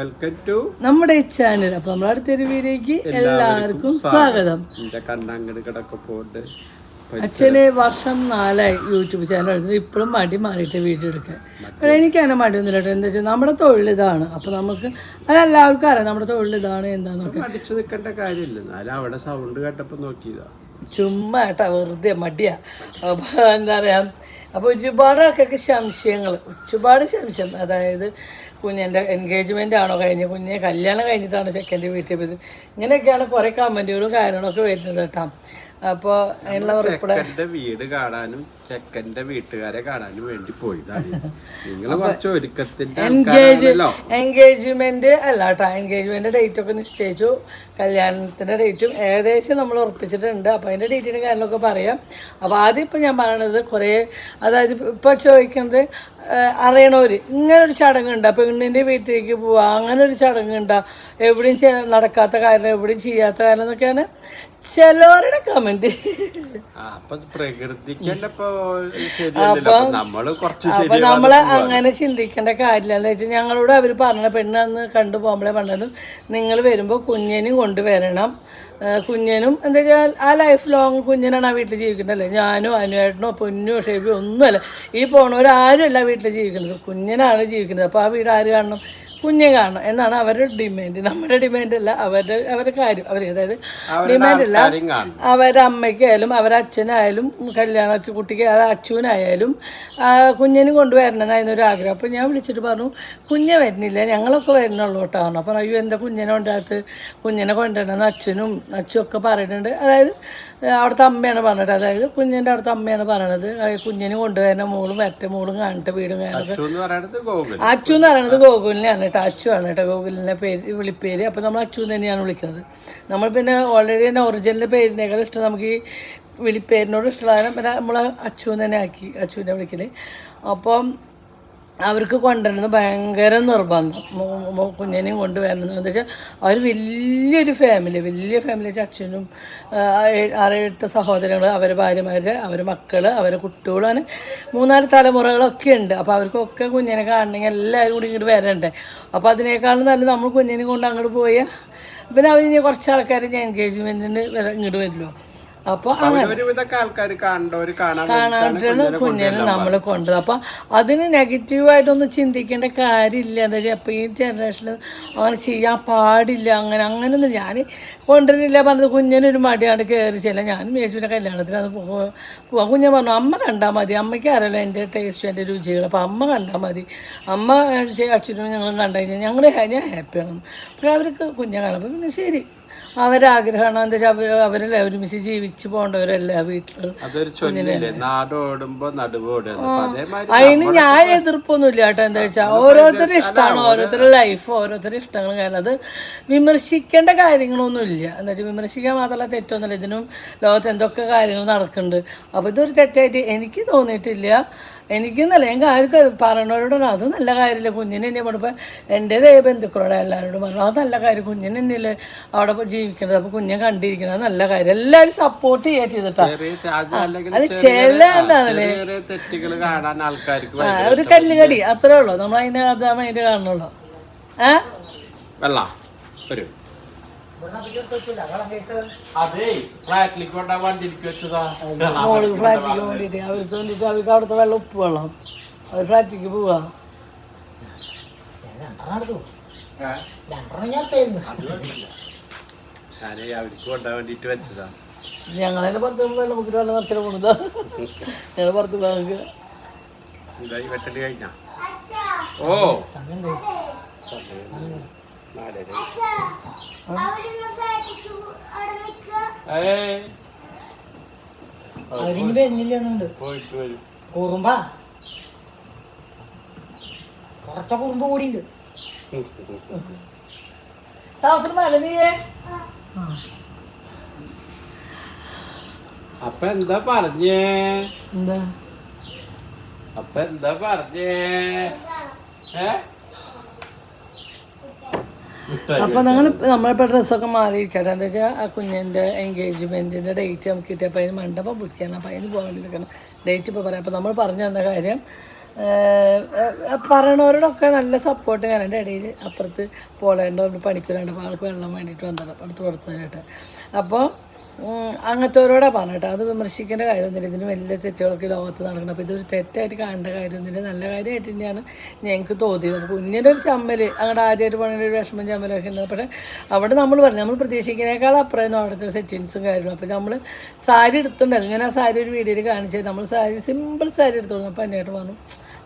Welcome to നമ്മുടെ channel അപ്പൊ നമ്മുടെ അടുത്തൊരു വീഡിയോക്ക് എല്ലാവർക്കും സ്വാഗതം. എന്റെ കണ്ണങ്ങട് കിടക്കെ പോയിട്ട് അച്ഛന് വർഷം നാലായി യൂട്യൂബ് ചാനൽ എടുത്തിട്ട് ഇപ്പോഴും മടി മാറിയിട്ട് വീഡിയോ എടുക്കാൻ. പക്ഷേ എനിക്ക് അങ്ങനെ മടിയൊന്നുമില്ല ഇല്ല എന്താ വെച്ചാൽ നമ്മുടെ തൊഴിൽ ഇതാണ്. അപ്പോൾ നമുക്ക് അതെല്ലാവർക്കും അറിയാം നമ്മുടെ തൊഴിൽ ഇതാണ് എന്താന്നൊക്കെ. അടിച്ചു നിൽക്കേണ്ട കാര്യമില്ല. എന്നാലും അവിടെ സൗണ്ട് കേട്ടപ്പോൾ നോക്കിയതാ. ചുമ്മാ കേട്ടാ വെറുതെ മടിയാ. അപ്പോൾ എന്താ പറയുക അപ്പോൾ ഒരുപാട് ആൾക്കാർക്ക് സംശയങ്ങൾ ഒരുപാട് സംശയം. അതായത് കുഞ്ഞിന്റെ എൻഗേജ്മെന്റ് ആണോ കഴിഞ്ഞ് കുഞ്ഞിനെ കല്യാണം കഴിഞ്ഞിട്ടാണ് ചെക്കന്റെ വീട്ടിൽ പോയത്? ഇങ്ങനെയൊക്കെയാണ് കുറേ കമന്റുകളും കാര്യങ്ങളൊക്കെ വരുന്നത് കേട്ടോ. റിപ്ലൈ ചെക്കന്റെ വീട് കാണാനും ചെക്കന്റെ വീട്ടുകാരെ കാണാനും വേണ്ടി പോയതാണ്. നിങ്ങൾ കുറച്ച് ഒരുക്കത്തിന്റെ എൻഗേജ് എൻഗേജ്മെന്റ് അല്ല കേട്ടോ എൻഗേജ്മെന്റ് ഡേറ്റ് ഒക്കെ നിശ്ചയിച്ചു. കല്യാണത്തിന്റെ ഡേറ്റും ഏകദേശം നമ്മൾ ഉറപ്പിച്ചിട്ടുണ്ട്. അപ്പൊ അതിന്റെ ഡേറ്റിന്റെ കാര്യങ്ങളൊക്കെ പറയാം. അപ്പൊ ആദ്യം ഇപ്പൊ ഞാൻ പറയണത് കുറേ അതായത് ഇപ്പൊ ചോദിക്കുന്നത് അറിയണവര്. ഇങ്ങനെ ഒരു ചടങ്ങുണ്ട്. അപ്പൊ പെണ്ണിന്റെ വീട്ടിലേക്ക് പോവാ. അങ്ങനെ ഒരു ചടങ്ങുണ്ടാ. എവിടെയും നടക്കാത്ത കാര്യം എവിടെയും ചെയ്യാത്ത കാര്യം എന്നൊക്കെയാണ് ചിലവരുടെ കമന്റ് അപ്പൊ അപ്പൊ നമ്മൾ അപ്പൊ അങ്ങനെ ചിന്തിക്കേണ്ട കാര്യമില്ല എന്ന് വെച്ചാൽ ഞങ്ങളോട് അവർ പറഞ്ഞ പെണ്ണന്ന് കണ്ടു പോകുമ്പോഴേ പറഞ്ഞത് നിങ്ങൾ വരുമ്പോൾ കുഞ്ഞനും കൊണ്ടുവരണം. കുഞ്ഞനും എന്താ വെച്ചാൽ ആ ലൈഫ് ലോങ് കുഞ്ഞനാണ് ആ വീട്ടിൽ ജീവിക്കുന്നതല്ലേ? ഞാനും അനുവേട്ടനോ പൊന്നോ ഷേബിയോ ഒന്നുമല്ല. ഈ പോണവരാരും അല്ല വീട്ടിൽ ജീവിക്കുന്നത്? കുഞ്ഞനാണ് ജീവിക്കുന്നത്. അപ്പോൾ ആ വീട് ആര് കാണണം? കുഞ്ഞെ കാണണം എന്നാണ് അവരുടെ ഡിമാൻഡ് നമ്മുടെ ഡിമാൻഡ് അല്ല അവരുടെ അവരുടെ കാര്യം. അവർ അതായത് ഡിമാൻഡ് അല്ല അവരുടെ അമ്മയ്ക്കായാലും അവരുടെ അച്ഛനായാലും കല്യാണ കുട്ടിക്ക് അത് അച്ഛനായാലും കുഞ്ഞിന് കൊണ്ടുവരണമെന്നായിരുന്നു ഒരു ആഗ്രഹം. അപ്പോൾ ഞാൻ വിളിച്ചിട്ട് പറഞ്ഞു കുഞ്ഞെ വരുന്നില്ല ഞങ്ങളൊക്കെ വരുന്നുള്ളൂ കേട്ടോ. പറഞ്ഞു അപ്പോൾ അയ്യോ എന്താ കുഞ്ഞിനെ കൊണ്ടാകത്ത് കുഞ്ഞിനെ കൊണ്ടുവരണമെന്ന് അച്ഛനും അച്ഛനും ഒക്കെ പറയുന്നുണ്ട്. അതായത് അവിടുത്തെ അമ്മയാണ് പറഞ്ഞത്. അതായത് കുഞ്ഞിന്റെ അവിടുത്തെ അമ്മയാണ് പറയണത്. കുഞ്ഞിനെ കൊണ്ടുവരുന്ന മോളും മറ്റേ മോളും കാണിട്ട് വീടും കാണിട്ട് അച്ചു എന്ന് പറയണത് പറയുന്നത് ഗോകുലിനെയാണ് കേട്ടോ. അച്ചു ആണ് കേട്ടോ. ഗോകുലിന്റെ പേര് വിളിപ്പേര്. അപ്പോൾ നമ്മൾ അച്ചു തന്നെയാണ് വിളിക്കുന്നത്. നമ്മൾ പിന്നെ ഓൾറെഡി തന്നെ ഒറിജിനൽ പേരിനേക്കാൾ ഇഷ്ടം നമുക്ക് ഈ വിളിപ്പേരിനോട് ഇഷ്ടമുള്ള പിന്നെ നമ്മൾ അച്ചു തന്നെ ആക്കി അച്ചുവിനെ വിളിക്കൽ അപ്പം അവർക്ക് കൊണ്ടുവരുന്നത് ഭയങ്കര നിർബന്ധം. കുഞ്ഞിനെയും കൊണ്ടുവരുന്നത് എന്താ വെച്ചാൽ അവർ വലിയൊരു ഫാമിലി വലിയ ഫാമിലി വെച്ചാൽ അച്ഛനും ആറേട്ട് സഹോദരങ്ങൾ അവരെ ഭാര്യമാർ അവരെ മക്കൾ അവരെ കുട്ടികളും അങ്ങനെ മൂന്നാൽ തലമുറകളൊക്കെ ഉണ്ട്. അപ്പോൾ അവർക്കൊക്കെ കുഞ്ഞിനെ കാണണമെങ്കിൽ എല്ലാവരും കൂടി ഇങ്ങോട്ട് വരണ്ടേ? അപ്പോൾ അതിനേക്കാളും നല്ല നമ്മൾ കുഞ്ഞിനെ കൊണ്ട് അങ്ങോട്ട് പോയാൽ പിന്നെ അവർ കുറച്ച് ആൾക്കാർ എൻഗേജ്മെന്റിന് ഇങ്ങോട്ട് വരുമല്ലോ അപ്പോൾ കാണാട്ടാണ് കുഞ്ഞിനെ നമ്മൾ കൊണ്ടത് അപ്പൊ അതിന് നെഗറ്റീവായിട്ടൊന്നും ചിന്തിക്കേണ്ട കാര്യമില്ല. എന്താ വെച്ചാൽ ഇപ്പം ഈ ജനറേഷനിൽ അങ്ങനെ ചെയ്യാൻ പാടില്ല. അങ്ങനെ അങ്ങനെയൊന്നും ഞാൻ കൊണ്ടുവരുന്നില്ല. പറഞ്ഞത് കുഞ്ഞിനൊരു മടിയാണ് കയറി ചെല്ലാം ഞാനും യേശുവിന്റെ കല്യാണത്തിന് അത് പോവാ. കുഞ്ഞൻ പറഞ്ഞു അമ്മ കണ്ടാൽ മതി. അമ്മയ്ക്ക് അറിയാലോ എന്റെ ടേസ്റ്റും എന്റെ രുചികൾ അപ്പോൾ അമ്മ കണ്ടാൽ മതി. അമ്മ അച്ഛനും ഞങ്ങളും കണ്ടു കഴിഞ്ഞാൽ ഞങ്ങൾ ഞാൻ ഹാപ്പിയാണ് അപ്പോൾ അവർക്ക് കുഞ്ഞെ കാണുമ്പോൾ പിന്നെ ശരി. അവരാഗ്രഹമാണ്. എന്താ വെച്ചാൽ അവരല്ലേ ഒരുമിച്ച് ജീവിച്ചു പോകേണ്ടവരല്ലേ വീട്ടിൽ അതിന് ഞാൻ എതിർപ്പൊന്നുമില്ല കേട്ടോ. എന്താ വെച്ചാൽ ഓരോരുത്തരുടെ ഇഷ്ടമാണ്. ഓരോരുത്തരുടെ ലൈഫ് ഓരോരുത്തരുടെ ഇഷ്ടങ്ങൾ കാരണം അത് വിമർശിക്കേണ്ട കാര്യങ്ങളൊന്നുമില്ല. എന്താ വെച്ചാൽ വിമർശിക്കാൻ മാത്രമല്ല തെറ്റൊന്നുമില്ല. ഇതിനും ലോകത്ത് എന്തൊക്കെ കാര്യങ്ങൾ നടക്കുന്നുണ്ട്. അപ്പോൾ ഇതൊരു തെറ്റായിട്ട് എനിക്ക് തോന്നിയിട്ടില്ല. എനിക്കെന്നല്ല ഞങ്ങൾക്ക് ആർക്കും പറയണവരോട് അത് നല്ല കാര്യമില്ല. കുഞ്ഞിനെ തന്നെ പഠിപ്പോൾ എന്റെ ബന്ധുക്കളോട് എല്ലാവരോടും പറഞ്ഞു. അത് നല്ല കാര്യം. കുഞ്ഞിനെ തന്നെയല്ലേ അവിടെ ജീവിക്കുന്നത് അപ്പൊ കുഞ്ഞെ കണ്ടിരിക്കുന്നത്. നല്ല കാര്യം. എല്ലാരും സപ്പോർട്ട് ചെയ്യാ ചെയ്തിട്ടാ. അത് ചില എന്താണല്ലേ ഒരു കല്ലുകടി. അത്രേ ഉള്ളൂ. നമ്മൾ അതിനെ അത് അതിന്റെ കാണുള്ളൂ ഏ വെള്ള ഒരു ഫ്ലാറ്റിലേക്ക് കൊണ്ടാ വണ്ടിയിലേക്ക് വെച്ചതാ. മോൾ ഫ്ലാറ്റിലേക്ക് വേണ്ടിയിട്ട് അവർക്ക് വേണ്ടിയിട്ട് അവർക്ക് അവിടുത്തെ വെള്ളം ഉപ്പ് വെള്ളം. അവർ ഫ്ലാറ്റിലേക്ക് പോവാ. ഏ? അവർക്ക് കൊണ്ടാൻ വെച്ചതാ. ഞങ്ങളതിന്റെ പുറത്ത് നമുക്ക് നല്ല വെള്ളം നിറച്ചിട്ട് പോണതാ. ഞങ്ങൾ പുറത്ത് പോകാൻ ഇതായി വെട്ടൽ കഴിഞ്ഞ? ഓ. അവരിനി കുറുമ്പ. കുറച്ച കുറുമ്പ് കൂടിയുണ്ട്. താമസം നീയേ. അപ്പൊ എന്താ പറഞ്ഞേ? എന്താ? അപ്പൊ എന്താ പറഞ്ഞേ? അപ്പൊ നിങ്ങൾ നമ്മളിപ്പോ ഡ്രസ്സൊക്കെ മാറിയിരിക്കട്ടെ എന്താ വെച്ചാൽ ആ കുഞ്ഞിന്റെ എൻഗേജ്മെന്റിന്റെ ഡേറ്റ് നമുക്ക് കിട്ടിയപ്പോൾ അതിന് മണ്ഡപം പിടിക്കണം അപ്പൊ അതിന് പോകാൻ ഡേറ്റ് ഇപ്പൊ പറയാം. അപ്പൊ നമ്മൾ പറഞ്ഞു തന്ന കാര്യം പറയണവരോടൊക്കെ നല്ല സപ്പോർട്ട് ഞാൻ എന്റെ ഇടയിൽ അപ്പുറത്ത് പോളേണ്ട പണിക്കൂലാണ്ട് ആൾക്ക് വെള്ളം വേണ്ടിയിട്ട് വന്നത് അപ്പുറത്ത് കൊടുത്തതായിട്ട്. അപ്പോൾ അങ്ങനത്തെവരോടാ പറഞ്ഞിട്ട് അത് വിമർശിക്കേണ്ട കാര്യമൊന്നുമില്ല. ഇതിന് വലിയ തെറ്റുകളൊക്കെ ലോകത്ത് നടക്കണം അപ്പോൾ ഇതൊരു തെറ്റായിട്ട് കാണേണ്ട കാര്യമൊന്നുമില്ല. നല്ല കാര്യമായിട്ട് തന്നെയാണ് ഞങ്ങൾക്ക് തോന്നിയത്. കുഞ്ഞിന്റെ ഒരു ചമ്മൽ അങ്ങോട്ട് ആദ്യമായിട്ട് പണിയുടെ ഒരു വിഷമം ചമ്മലൊക്കെ ഉണ്ട് പക്ഷേ അവിടെ നമ്മൾ പറഞ്ഞു നമ്മൾ പ്രതീക്ഷിക്കുന്നതിനേക്കാൾ അപ്പുറമായിരുന്നു അവിടുത്തെ സെറ്റിങ്സും കാര്യങ്ങളും. അപ്പോൾ നമ്മൾ സാരി എടുത്തിട്ടുണ്ടായിരുന്നു ഞാൻ ആ സാരി ഒരു വീഡിയോയിൽ കാണിച്ചത്. നമ്മൾ സാരി സിമ്പിൾ സാരി എടുത്തോളൂ അപ്പോൾ അന്നേട്ട് പറഞ്ഞു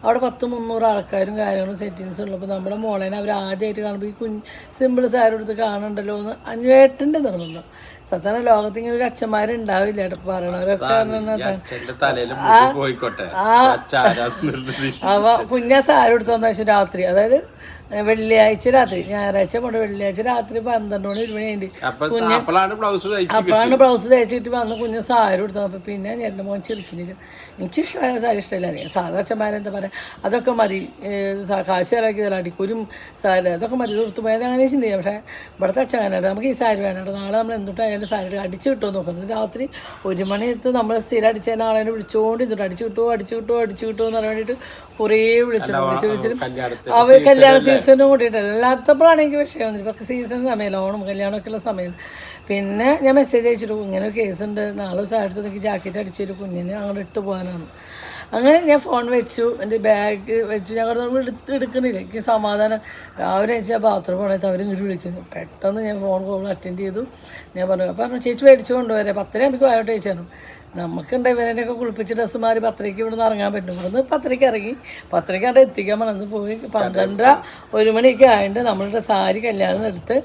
അവിടെ പത്ത് മുന്നൂറ് ആൾക്കാരും കാര്യങ്ങളും സെറ്റിങ്സും ഉള്ളപ്പോൾ നമ്മുടെ മോളേനെ അവർ ആദ്യമായിട്ട് കാണുമ്പോൾ ഈ കുഞ്ഞ് സിമ്പിൾ സാരി എടുത്ത് കാണണ്ടല്ലോ എന്ന് അന്വേട്ടന്റെ നിർബന്ധം. സത്യം ലോകത്ത് ഇങ്ങനെ ഒരു അച്ഛന്മാരുണ്ടാവില്ല പറയണവരൊക്കെ അവ കുഞ്ഞാ സാരി എടുത്തു വന്ന വെച്ചാൽ രാത്രി അതായത് വെള്ളിയാഴ്ച രാത്രി ഞായറാഴ്ച കൊണ്ട് വെള്ളിയാഴ്ച രാത്രി പന്ത്രണ്ട് മണി ഒരു മണി ആയിട്ട് അപ്പൊ അപ്പോഴാണ് ബ്ലൗസ് തയ്ച്ചിട്ട് വന്ന് കുഞ്ഞ് സാരി കൊടുത്തത് അപ്പോൾ പിന്നെ എന്റെ മോൻ ചിരിക്കുന്നില്ല എനിക്ക് ഇഷ്ടമായ സാരി ഇഷ്ടമില്ല. അറിയാം സാധാ അച്ഛന്മാരെന്താ പറയുക അതൊക്കെ മതി. കാശ് കാശ് ചിലവാക്കിയതല്ല അടിക്കൂരും സാരി അതൊക്കെ മതി. തീർത്തു പോയത് അങ്ങനെ ചിന്തിക്കാം. പക്ഷേ ഇവിടുത്തെ അച്ഛൻ അങ്ങനെ നമുക്ക് ഈ സാരി വേണം നാളെ നമ്മൾ എന്തുട്ടായാലും സാരി അടിച്ച് കിട്ടുമോ നോക്കുന്നത് രാത്രി ഒരു മണിയത്ത് നമ്മൾ സ്ഥിരം അടിച്ച ആളെ വിളിച്ചുകൊണ്ട് ഇരുന്നിട്ട് അടിച്ചു കിട്ടുമോ അടിച്ചു കിട്ടുമോ അടിച്ചു കിട്ടുമോ എന്ന് പറയാൻ വേണ്ടിയിട്ട് കുറേ വിളിച്ചിട്ട് വിളിച്ച് വിളിച്ചിട്ട് അവർ കല്യാണ സീസണും കൂട്ടിയിട്ട് അല്ലാത്തപ്പോഴാണ് എനിക്ക് വിഷയം വന്നത്. ഇപ്പം സീസൺ സമയം ഓണം കല്യാണമൊക്കെ ഉള്ള സമയം. പിന്നെ ഞാൻ മെസ്സേജ് അയച്ചിട്ട് ഇങ്ങനെ കേസ് ഉണ്ട്. നാളെ അടുത്ത് എനിക്ക് ജാക്കറ്റ് അടിച്ചൊരു കുഞ്ഞിനെ അങ്ങോട്ട് ഇട്ട് പോകാനാണ്. അങ്ങനെ ഞാൻ ഫോൺ വെച്ചു. എന്റെ ബാഗ് വെച്ചു. ഞങ്ങൾ നമ്മൾ എടുത്ത് എടുക്കണില്ല എനിക്ക് സമാധാനം. രാവിലെ വെച്ചാൽ ബാത്റൂം പോണത്ത് അവർ ഇങ്ങോട്ട് വിളിക്കുന്നു. പെട്ടെന്ന് ഞാൻ ഫോൺ കോൾ അറ്റൻഡ് ചെയ്തു. ഞാൻ പറഞ്ഞു അപ്പോൾ പറഞ്ഞു ചേച്ചി മേടിച്ചു കൊണ്ടുവരാം. പത്തര ആകുമ്പോൾ വായോട്ട് ചേച്ചാണ് നമുക്കുണ്ട് ഇവരെയൊക്കെ കുളിപ്പിച്ച് ഡ്രസ്സ് മാറി പത്തരയ്ക്ക് ഇവിടെ നിന്ന് ഇറങ്ങാൻ പറ്റും. ഇവിടെ നിന്ന് പത്തരയ്ക്ക് ഇറങ്ങി. പത്തരയ്ക്ക് അവിടെ എത്തിക്കാൻ പറഞ്ഞു പോയി. പന്ത്രണ്ടര ഒരു മണിയൊക്കെ ആയിട്ട് നമ്മളുടെ സാരി കല്യാണം എടുത്ത്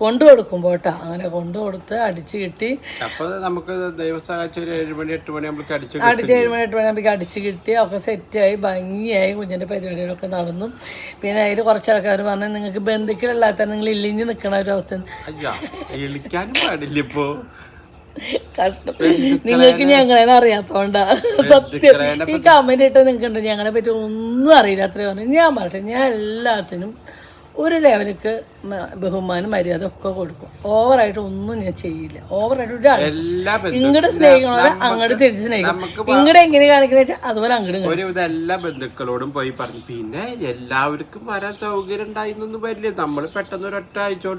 കൊണ്ടു കൊടുക്കും കേട്ടോ. അങ്ങനെ കൊണ്ടു കൊടുത്ത് അടിച്ച് കിട്ടി. നമുക്ക് അടിച്ചു ഏഴ് മണി എട്ട് മണിയാകുമ്പോൾ അടിച്ച് കിട്ടി. ഒക്കെ സെറ്റായി ഭംഗിയായി കുഞ്ഞിന്റെ പരിപാടികളൊക്കെ നടന്നു. പിന്നെ അതിൽ കുറച്ച് ആൾക്കാർ പറഞ്ഞു നിങ്ങൾക്ക് ബന്ധുക്കളല്ലാത്ത നിങ്ങൾ ഇല്ലിഞ്ഞ് നിൽക്കണ ഒരു അവസ്ഥ. പാടില്ല കഷ്ടം. നിങ്ങൾക്ക് ഞങ്ങളെ അറിയാത്തോണ്ടാ. സത്യം. ഈ കമന്റ് ഇട്ട് നിൽക്കണ്ട ഞങ്ങളെ പറ്റി ഒന്നും അറിയില്ല. അത്രയും പറഞ്ഞു. ഞാൻ പറഞ്ഞു ഞാൻ എല്ലാത്തിനും ഒരു ലെവലിക്ക് ബഹുമാനം മര്യാദ ഒക്കെ കൊടുക്കും. ഓവറായിട്ട് ഒന്നും ഞാൻ ചെയ്യില്ല. ഓവറായിട്ട് ഒരാൾ ഇങ്ങോട്ട് സ്നേഹിക്കണോടെ അങ്ങോട്ട് തിരിച്ച് സ്നേഹിക്കും. ഇങ്ങോട്ട് എങ്ങനെ കാണിക്കണ വെച്ചാൽ അതുപോലെ അങ്ങോട്ട് ഒരുവിധ എല്ലാ ബന്ധുക്കളോടും പോയി പറഞ്ഞു. പിന്നെ എല്ലാവർക്കും വരാൻ സൗകര്യം ഉണ്ടായിരുന്നൊന്നും വരില്ല. നമ്മൾ പെട്ടെന്ന് ഒരൊറ്റ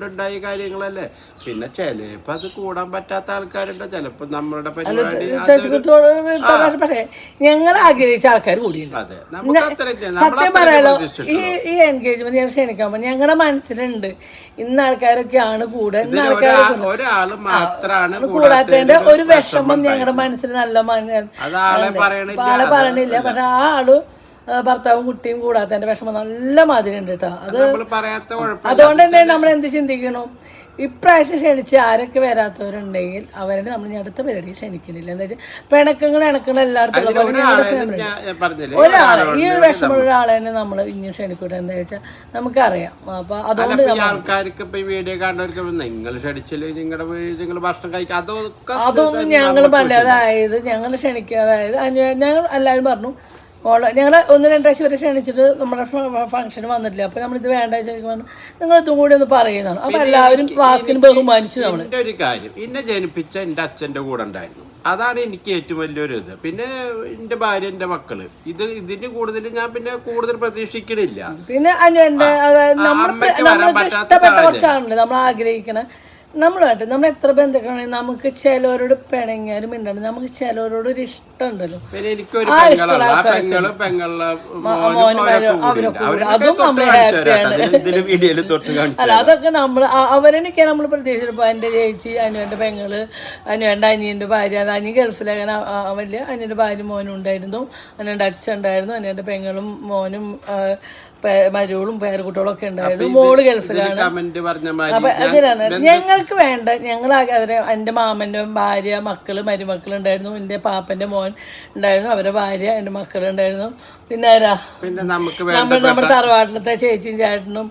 ഉണ്ടായ കാര്യങ്ങളല്ലേ. പിന്നെ ചിലപ്പോ അത് കൂടാൻ പറ്റാത്ത ആൾക്കാരുണ്ട്? ചിലപ്പോ നമ്മളുടെ പരിപാടി ഞങ്ങൾ ആഗ്രഹിച്ച ആൾക്കാർ കൂടിയുണ്ട്. സത്യം പറയാലോ ഈ ഈ എൻഗേജ്മെന്റ് ഞാൻ ക്ഷണിക്കാൻ ഞങ്ങളുടെ മനസ്സിലുണ്ട്. ഇന്ന ആൾക്കാരൊക്കെയാണ് കൂടെ ഇന്ന് ആൾക്കാർ കൂടാത്തതിന്റെ ഒരു വിഷമം ഞങ്ങളുടെ മനസ്സിൽ നല്ല ആളെ പറയണില്ല. പക്ഷെ ആ ആൾ ഭർത്താവും കുട്ടിയും കൂടാത്തതിന്റെ വിഷമം നല്ല മാതിരി ഉണ്ട് കേട്ടോ അത് അതുകൊണ്ട് തന്നെ നമ്മൾ എന്ത് ചിന്തിക്കണം? ഇപ്രാവശ്യം ക്ഷണിച്ച് ആരൊക്കെ വരാത്തവരുണ്ടെങ്കിൽ അവരുടെ നമ്മൾ ഇനി അടുത്ത പരിപാടി ക്ഷണിക്കുന്നില്ല. എന്താ വെച്ചാൽ പിണക്കങ്ങൾ ഇണക്കങ്ങൾ എല്ലായിടത്തും ഒരാളെ ഈ ഒരു വിഷമമുള്ള ഒരാളെ തന്നെ നമ്മൾ ഇനി ക്ഷണിക്കൂട്ടെ എന്താ വെച്ചാൽ നമുക്കറിയാം. അപ്പൊ അതുകൊണ്ട് ആൾക്കാർക്ക് ഇപ്പൊ വീഡിയോ കാണുന്നവർക്ക് നിങ്ങൾ ക്ഷണിച്ചില്ലേ? നിങ്ങളുടെ നിങ്ങൾ ഭക്ഷണം കഴിക്കാം അതൊന്നും ഞങ്ങൾ പറഞ്ഞു അതായത് ഞങ്ങൾ ക്ഷണിക്കുക അതായത് ഞങ്ങൾ എല്ലാവരും പറഞ്ഞു ഓളെ ഞങ്ങൾ ഒന്ന് രണ്ടാഴ്ച വരെ ക്ഷണിച്ചിട്ട് നമ്മുടെ ഫംഗ്ഷന് വന്നിട്ടില്ല. അപ്പോൾ നമ്മളിത് വേണ്ട ചോദിക്കുമ്പോൾ നിങ്ങൾ ഇതും കൂടി ഒന്ന് പറയുന്നതാണ്. അപ്പോൾ എല്ലാവരും വാക്കിന് ബഹുമാനിച്ചു നമ്മൾ ഒരു കാര്യം എന്നെ ജനിപ്പിച്ച എന്റെ അച്ഛന്റെ കൂടെ ഉണ്ടായിരുന്നു. അതാണ് എനിക്ക് ഏറ്റവും വലിയൊരു ഇത് പിന്നെ എന്റെ ഭാര്യ എന്റെ മക്കൾ. ഇത് ഇതിന് കൂടുതൽ ഞാൻ പിന്നെ കൂടുതൽ പ്രതീക്ഷിക്കണില്ല. പിന്നെ നമ്മൾ ഇഷ്ടപ്പെട്ട കുറച്ചാണല്ലോ നമ്മൾ ആഗ്രഹിക്കണ. നമ്മളായിട്ട് നമ്മൾ എത്ര ബന്ധുക്കളാണെങ്കിൽ നമുക്ക് ചിലവരോട് പിണങ്ങിയാലും മിണ്ടണം നമുക്ക് ചിലവരോട് ഒരു ഇഷ്ടം ഉണ്ടല്ലോ പിന്നെ എനിക്കൊരു പെങ്ങളുള്ള ആ ഇഷ്ടമുള്ള അവരൊക്കെ അതും അല്ല അതൊക്കെ നമ്മൾ അവരെനിക്ക് നമ്മൾ പ്രതീക്ഷിച്ചപ്പോൾ എന്റെ ചേച്ചി അനുവന്റെ പെങ്ങൾ അനുവന്റെ അനിയന്റെ ഭാര്യ അത് അനി ഗൾഫിലങ്ങനെ വലിയ അനിയന്റെ ഭാര്യ മോനും ഉണ്ടായിരുന്നു അനുവന്റെ അച്ഛൻ ഉണ്ടായിരുന്നു. അനുവന്റെ പെങ്ങളും മോനും മരുകളും പേരക്കുട്ടികളൊക്കെ ഉണ്ടായിരുന്നു മോൾ ഗൾഫിലാണ്. അപ്പൊ അതിനാണ്. ഞങ്ങൾക്ക് വേണ്ട. ഞങ്ങൾ അവരെ എന്റെ മാമന്റെ ഭാര്യ മക്കൾ മരുമക്കൾ ഉണ്ടായിരുന്നു എന്റെ പാപ്പന്റെ മോൻ ഉണ്ടായിരുന്നു. അവരെ ഭാര്യ എന്റെ മക്കളുണ്ടായിരുന്നു. പിന്നെ ആരാ? പിന്നെ നമുക്ക് നമ്മൾ നമ്മുടെ തറവാട്ടിലത്തെ ചേച്ചിയും ചേട്ടനും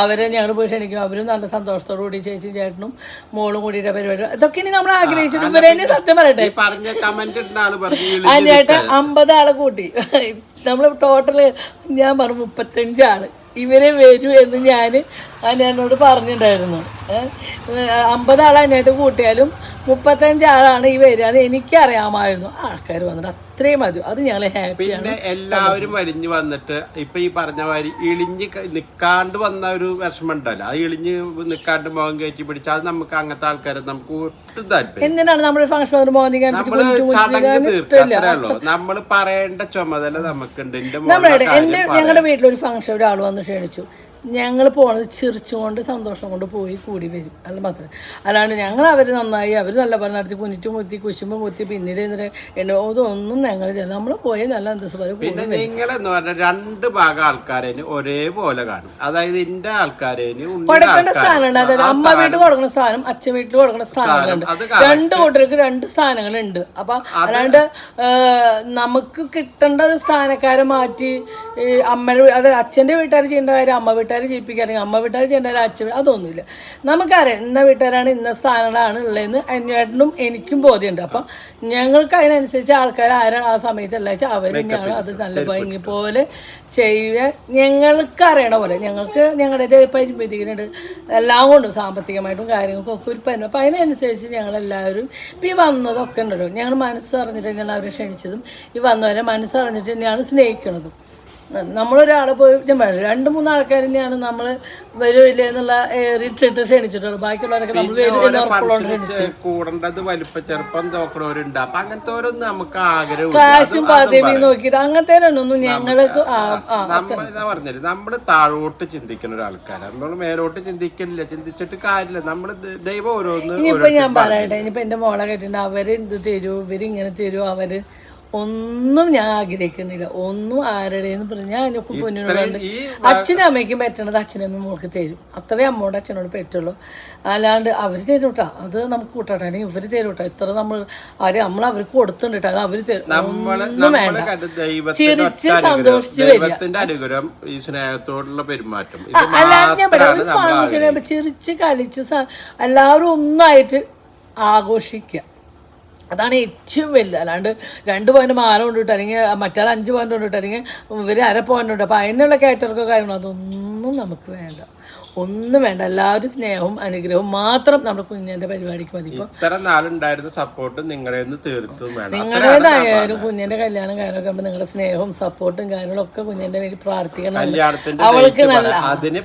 അവരെ ഞങ്ങൾ പോയി ക്ഷണിക്കും. അവരും നല്ല സന്തോഷത്തോടു കൂടി ചേച്ചിയും ചേട്ടനും മോളും കൂടിയിട്ട് പരിപാടി. ഇതൊക്കെ ഇനി നമ്മൾ ആഗ്രഹിച്ചിട്ട് ഇവരെ സത്യം പറയട്ടെ. ഈ കമന്റ് ഇടുന്ന പറഞ്ഞു "ഇളി അതിനായിട്ട് അമ്പത് ആളെ കൂട്ടി. നമ്മൾ ടോട്ടൽ ഞാൻ പറഞ്ഞു മുപ്പത്തഞ്ചാണ് ഇവരെ വരൂ എന്ന് ഞാൻ അനിയനോട് പറഞ്ഞിട്ടുണ്ടായിരുന്നു അമ്പതാളെ അതിനായിട്ട് കൂട്ടിയാലും മുപ്പത്തഞ്ച് ആളാണ് ഈ വരിക അത് എനിക്കറിയാമായിരുന്നു. ആൾക്കാർ വന്നിട്ട് അത്രയും മതി. അത് ഞങ്ങൾ ഹാപ്പിയാണ് പിന്നെ എല്ലാവരും വലിഞ്ഞു വന്നിട്ട് ഇപ്പൊ ഈ പറഞ്ഞ മാതിരി ഇളിഞ്ഞ് നിക്കാണ്ട് വന്ന ഒരു വിഷമം ഉണ്ടല്ലോ അത് ഇളിഞ്ഞ് നിക്കാണ്ട് മുഖം കയറ്റി പിടിച്ചാൽ അത് നമുക്ക് അങ്ങനത്തെ ആൾക്കാരെ നമുക്ക് ഒട്ടും താല്പര്യം എന്തിനാണ് നമ്മുടെ ഫംഗ്ഷൻ നമ്മൾ പറയേണ്ട ചുമതല നമുക്കുണ്ട്. എന്റെ ഞങ്ങളുടെ വീട്ടിലൊരു ഫംഗ്ഷൻ ഒരാൾ വന്ന് ക്ഷണിച്ചു. ഞങ്ങൾ പോണത് ചിരിച്ചുകൊണ്ട് സന്തോഷം കൊണ്ട് പോയി കൂടി വരും. അത് മാത്രം. അല്ലാണ്ട് ഞങ്ങൾ അവർ നന്നായി അവർ നല്ല പറഞ്ഞ നടത്തി കുനിറ്റ് മുത്തി കുശുമ്പ് മുത്തി പിന്നീട് എന്നിട്ട് എന്നെ ഇതൊന്നും ഞങ്ങൾ നമ്മൾ പോയി നല്ല അന്തസ്സുപോലെ പിന്നെ നിങ്ങളെന്ന് പറഞ്ഞാൽ രണ്ട് ഭാഗം ആൾക്കാരേന് ഒരേപോലെ കാണും. അതായത് എന്റെ ആൾക്കാരേന് കൊടുക്കേണ്ട. സ്ഥാനമുണ്ട് അതായത് അമ്മ വീട്ടിൽ കൊടുക്കുന്ന സ്ഥാനം അച്ഛൻ വീട്ടിൽ കൊടുക്കുന്ന സ്ഥാനങ്ങളുണ്ട് രണ്ട് കൂട്ടർക്ക് രണ്ട് സ്ഥാനങ്ങളുണ്ട് അപ്പൊ അല്ലാണ്ട് നമുക്ക് കിട്ടേണ്ട ഒരു സ്ഥാനക്കാരെ മാറ്റി അമ്മ അതായത് അച്ഛന്റെ വീട്ടുകാർ ചെയ്യേണ്ട കാര്യം അമ്മ വീട്ടുകാർ ചെയ്യിപ്പിക്കുക അല്ലെങ്കിൽ അമ്മ വീട്ടുകാർ ചെയ്യേണ്ട ഒരു അച്ഛൻ അതൊന്നുമില്ല. നമുക്കറിയാം ഇന്ന വീട്ടുകാരാണ് ഇന്ന സ്ഥാനങ്ങളാണ് ഉള്ളതെന്ന് അന്വേഷണം എനിക്കും ബോധ്യമുണ്ട്. അപ്പം ഞങ്ങൾക്ക് അതിനനുസരിച്ച് ആൾക്കാർ ആരാണ് ആ സമയത്ത് അല്ല വെച്ചാൽ അവർ തന്നെയാണ് അത് നല്ല ഭംഗി പോലെ ചെയ്യുക. ഞങ്ങൾക്ക് അറിയണ പോലെ ഞങ്ങൾക്ക് ഞങ്ങളുടെ പരിമിതികളുണ്ട് എല്ലാം കൊണ്ടും സാമ്പത്തികമായിട്ടും കാര്യങ്ങൾക്കും ഒക്കെ ഒരു പരിമിതി അപ്പം അതിനനുസരിച്ച് ഞങ്ങളെല്ലാവരും ഇപ്പം ഈ വന്നതൊക്കെ ഉണ്ടല്ലോ. ഞങ്ങൾ മനസ്സറിഞ്ഞിട്ട് തന്നെയാണ് അവർ ക്ഷണിച്ചതും. ഈ വന്നവരെ മനസ്സറിഞ്ഞിട്ട് തന്നെയാണ് സ്നേഹിക്കുന്നതും നമ്മളൊരാളെ പോയി ഞാൻ പറഞ്ഞു രണ്ട് മൂന്ന് ആൾക്കാർ തന്നെയാണ് നമ്മൾ വരുമില്ല എന്നുള്ള ഏറിട്ടിട്ട് ക്ഷണിച്ചിട്ടുള്ളത്. ബാക്കിയുള്ളവരൊക്കെ നമ്മൾ കൂടേണ്ടത് വലിപ്പ ചെറുപ്പം നോക്കണവരുണ്ട് അപ്പൊ അങ്ങനത്തെ ഓരോന്ന് നമുക്ക് ആഗ്രഹം കാശും പദവിയും നോക്കിയിട്ട് അങ്ങനത്തെ ഒന്നും ഞങ്ങൾക്ക് ആ നമ്മൾ താഴോട്ട് ചിന്തിക്കുന്ന ഒരാൾക്കാരാണ് നമ്മൾ മേലോട്ട് ചിന്തിക്കണില്ല ചിന്തിച്ചിട്ട് കാര്യമില്ല. നമ്മൾ ദ- ദൈവം ഓരോന്ന് ഇനിയിപ്പോ ഞാൻ പറയട്ടെ ഇനിയിപ്പോ എന്റെ മോളെ കേട്ടിട്ടുണ്ട് അവർ ഇത് തരൂ ഇവർ ഇങ്ങനെ തരൂ അവർ ഒന്നും ഞാൻ ആഗ്രഹിക്കുന്നില്ല. ഒന്നും ആരുടെയെന്ന് പറഞ്ഞ ഞാൻ എനിക്ക് പൊന്നിനോട് അച്ഛനും അമ്മയ്ക്കും പറ്റണത് അച്ഛനും അമ്മയും മോൾക്ക് തരും. അത്രയും അമ്മയോട് അച്ഛനോട് പറ്റുള്ളൂ. അല്ലാണ്ട് അവർ തരും കേട്ടോ അത് നമുക്ക് കൂട്ടാട്ടെ. അല്ലെങ്കിൽ ഇവർ തരും കേട്ടോ ഇത്ര നമ്മൾ ആര് നമ്മൾ അവർക്ക് കൊടുത്തുണ്ട് കേട്ടോ. അത് അവർ തരും. ഒന്നും വേണ്ട. ചിരിച്ച് സന്തോഷിച്ച് അനുഗ്രഹം ഈ സ്നേഹത്തോടുള്ള പെരുമാറ്റം. ഇത് അല്ല ഞാൻ പറയാം ഒരു നമ്മൾ ഫംഗ്ഷൻ ചിരിച്ച് കളിച്ച് എല്ലാവരും ഒന്നായിട്ട് ആഘോഷിക്കുക അതാണ് ഏറ്റവും വലുത്. അല്ലാണ്ട് രണ്ട് പോയിന്റ് മാല കൊണ്ടിട്ട് അല്ലെങ്കിൽ മറ്റാൾ അഞ്ച് പോയിന്റ് കൊണ്ടിട്ട് അല്ലെങ്കിൽ ഇവർ അര പോയിന്റ് ഉണ്ട് അപ്പോൾ അതിനുള്ള കാറ്റർക്കോ കാര്യങ്ങളോ അതൊന്നും നമുക്ക് വേണ്ട. ഒന്നും വേണ്ട. എല്ലാവരും സ്നേഹവും അനുഗ്രഹവും മാത്രം നമ്മുടെ കുഞ്ഞിന്റെ പരിപാടിക്ക് മതി ഇത്ര നാളുണ്ടായിരുന്ന സപ്പോർട്ട് നിങ്ങളെ തീർത്തും നിങ്ങളുടേതായാലും കുഞ്ഞിന്റെ കല്യാണം കാര്യമൊക്കെ ആകുമ്പോൾ നിങ്ങളുടെ സ്നേഹവും സപ്പോർട്ടും കാര്യങ്ങളും ഒക്കെ കുഞ്ഞിന്റെ വേണ്ടി പ്രാർത്ഥിക്കണം അവൾക്ക് നല്ല അതിന്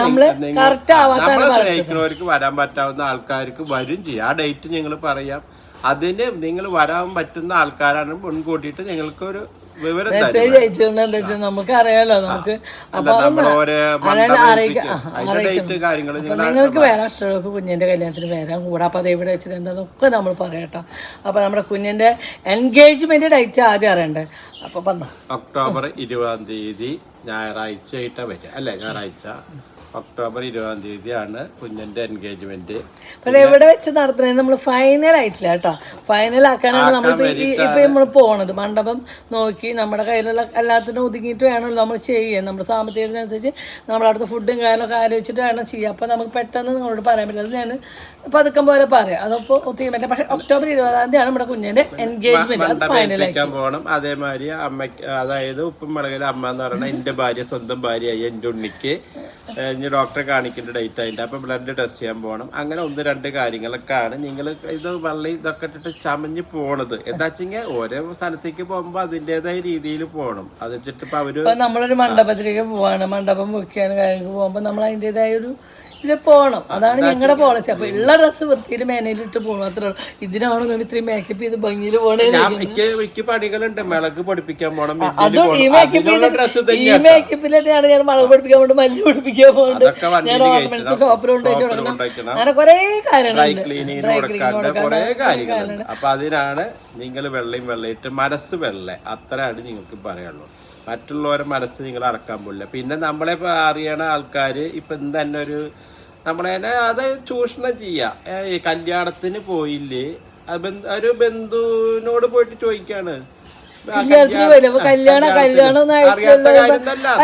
നമ്മൾ കറക്റ്റ് ആവാത്തവർക്ക് ആവാത്ത വരാൻ പറ്റാവുന്ന ആൾക്കാർക്ക് വരും ചെയ്യാം. ആ ഡേറ്റ് നിങ്ങൾ പറയാം. അതിന് നിങ്ങൾ വരാൻ പറ്റുന്ന ആൾക്കാരാണ് മുൻകൂട്ടിയിട്ട് തരും മെസ്സേജ് അയച്ചിട്ടുണ്ട് എന്താ വെച്ചാൽ നമുക്ക് അറിയാലോ നമുക്ക് അറിയിക്കാം അപ്പൊ നിങ്ങൾക്ക് വരാൻ ഇഷ്ടമുള്ളവർക്ക് കുഞ്ഞിന്റെ കല്യാണത്തിന് വരാൻ കൂടാ. അപ്പൊ അത് എവിടെ വെച്ചിട്ട് എന്താന്നൊക്കെ നമ്മൾ പറയട്ടോ. അപ്പൊ നമ്മുടെ കുഞ്ഞിന്റെ എൻഗേജ്മെന്റ് ഡേറ്റ് ആദ്യം അറിയണ്ടേ? അപ്പൊ പറഞ്ഞു. ഒക്ടോബർ ഇരുപതാം തീയതി ഞായറാഴ്ച ആയിട്ടാ വരിക. അല്ലേ? ഞായറാഴ്ച. ഒക്ടോബർ ഇരുപതാം തീയതിയാണ് കുഞ്ഞിന്റെ എൻഗേജ്മെന്റ്. പക്ഷെ എവിടെ വെച്ച് നടത്തണത് നമ്മൾ ഫൈനൽ ആയിട്ടില്ല കേട്ടോ. ഫൈനൽ ആക്കാനാണ് നമ്മൾ ഇപ്പൊ നമ്മൾ പോണത്. മണ്ഡപം നോക്കി നമ്മുടെ കയ്യിലുള്ള എല്ലാത്തിനും ഒതുങ്ങിയിട്ട് വേണമല്ലോ നമ്മൾ ചെയ്യുക. നമ്മുടെ സാമ്പത്തികത്തിനനുസരിച്ച് നമ്മുടെ അടുത്ത ഫുഡും കാര്യങ്ങളൊക്കെ ആലോചിച്ചിട്ട് വേണം ചെയ്യുക. അപ്പൊ നമുക്ക് പെട്ടെന്ന് നിങ്ങളോട് പറയാൻ പറ്റില്ല. അത് ഞാൻ പതുക്കം പോലെ പറയാം. അതപ്പോ പറ്റില്ല പക്ഷെ ഒക്ടോബർ ഇരുപതാം തീയതിയാണ് നമ്മുടെ കുഞ്ഞിന്റെ എൻഗേജ്മെന്റ് അത് പോകണം അതേമാതിരി അമ്മയ്ക്ക് അതായത് ഉപ്പും മുളകിലെ അമ്മ എന്ന് പറയുന്നത് എന്റെ ഭാര്യ സ്വന്തം ഭാര്യയായി എന്റെ ഉണ്ണിക്ക്. ഇനി ഡോക്ടറെ കാണിക്കേണ്ട ഡേറ്റ് അതിന്റെ അപ്പോൾ ബ്ലഡ് ടെസ്റ്റ് ചെയ്യാൻ പോകണം അങ്ങനെ ഒന്ന് രണ്ട് കാര്യങ്ങളൊക്കെയാണ് നിങ്ങൾ ഇത് വള്ളി ഇതൊക്കെ ഇട്ടിട്ട് ചമഞ്ഞ് പോണത്. എന്താ വെച്ചെങ്കിൽ ഓരോ സ്ഥലത്തേക്ക് പോകുമ്പോൾ അതിന്റെതായ രീതിയിൽ പോകണം അത് വെച്ചിട്ട് ഇപ്പം അവർ നമ്മളൊരു മണ്ഡപത്തിലേക്ക് പോവാണ്. മണ്ഡപം ബുക്കിയാണ് കാര്യങ്ങൾക്ക് പോകുമ്പോൾ നമ്മൾ അതിന്റെതായ ഒരു ഇതിൽ പോകണം അതാണ് ഞങ്ങളുടെ പോളിസി അപ്പൊ ഉള്ള ഡ്രസ്സ് വൃത്തിയിൽ മേനയിലിട്ട് പോകണം അത്രേ ഉള്ളൂ. ഇതിനാണ് നമ്മൾ ഇത്രയും മേക്കപ്പ് ചെയ്ത് ഭംഗിയിൽ പോണേ ഞാൻ എനിക്ക് എനിക്ക് പണികളുണ്ട്. മിളക് പൊടിപ്പിക്കാൻ പോകണം അതും ഈ പോകണം മേക്കപ്പ് ഈ മേക്കപ്പിൽ തന്നെയാണ് ഞാൻ മിളക് പഠിപ്പിക്കാൻ കൊണ്ട് മല്ലി പഠിപ്പിക്കാൻ വണ്ടിയിൽ ഞാൻ ഓർണമെന്റ്സ് ഷോപ്പിൽ ഷോപ്പിൽ കൊടുക്കണം. അങ്ങനെ കുറേ കാര്യങ്ങളുണ്ട്. അപ്പൊ അതിനാണ് നിങ്ങൾ വെള്ളയും വെള്ളയിട്ട് മനസ്സ് വെള്ള. അത്രയാണ് നിങ്ങൾക്ക് പറയുള്ളൂ മറ്റുള്ളവരെ മനസ്സ് നിങ്ങൾ അടക്കാൻ പോലില്ല. പിന്നെ നമ്മളെ അറിയണ ആൾക്കാർ ഇപ്പൊ തന്നെ ഒരു നമ്മളെ തന്നെ അത് ചൂഷണം ചെയ്യാ. ഈ കല്യാണത്തിന് പോയില്ലേ? ഒരു ബന്ധുവിനോട് പോയിട്ട് ചോദിക്കാണ്. കല്യാണത്തിന് വരും. അപ്പൊ കല്യാണം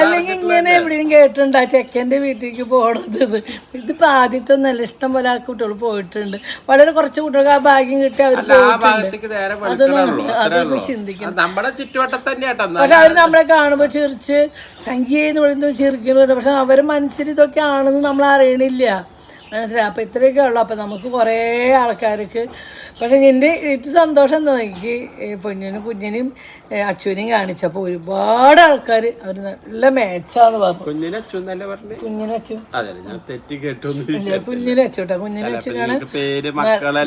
അല്ലെങ്കിൽ ഇങ്ങനെ എവിടെയും കേട്ടിട്ടുണ്ട്. ആ ചെക്കന്റെ വീട്ടിലേക്ക് പോകണത് ഇത് ഇതിപ്പോ ആദ്യത്തെ നല്ല ഇഷ്ടം പോലെ ആൾക്ക് കുട്ടികൾ പോയിട്ടുണ്ട്. വളരെ കുറച്ച് കുട്ടികൾക്ക് ആ ഭാഗ്യം കിട്ടി അവർ അതൊന്നും ചിന്തിക്കണം. പക്ഷെ അവർ നമ്മളെ കാണുമ്പോൾ ചിരിച്ച് സംഖ്യ എന്ന് പറയുന്നത് ചിരിക്കുന്നത് പക്ഷെ അവരെ മനസ്സിൽ ഇതൊക്കെ ആണെന്ന് നമ്മൾ അറിയണില്ല. മനസ്സിലായി? അപ്പൊ ഇത്രയൊക്കെ ഉള്ളു. അപ്പൊ നമുക്ക് കുറേ ആൾക്കാർക്ക് പക്ഷെ എന്റെ ഏറ്റവും സന്തോഷം എന്താണെന്ന് എനിക്ക് പൊന്നിനും കുഞ്ഞിനും ഏ, അച്ഛനെയും കാണിച്ചപ്പോൾ ഒരുപാട് ആൾക്കാർ അവർ നല്ല മേച്ചാന്ന് പറഞ്ഞു. കുഞ്ഞിനെ കുഞ്ഞിനും അച്ഛൻ. കുഞ്ഞിനും അച്ഛനാണ്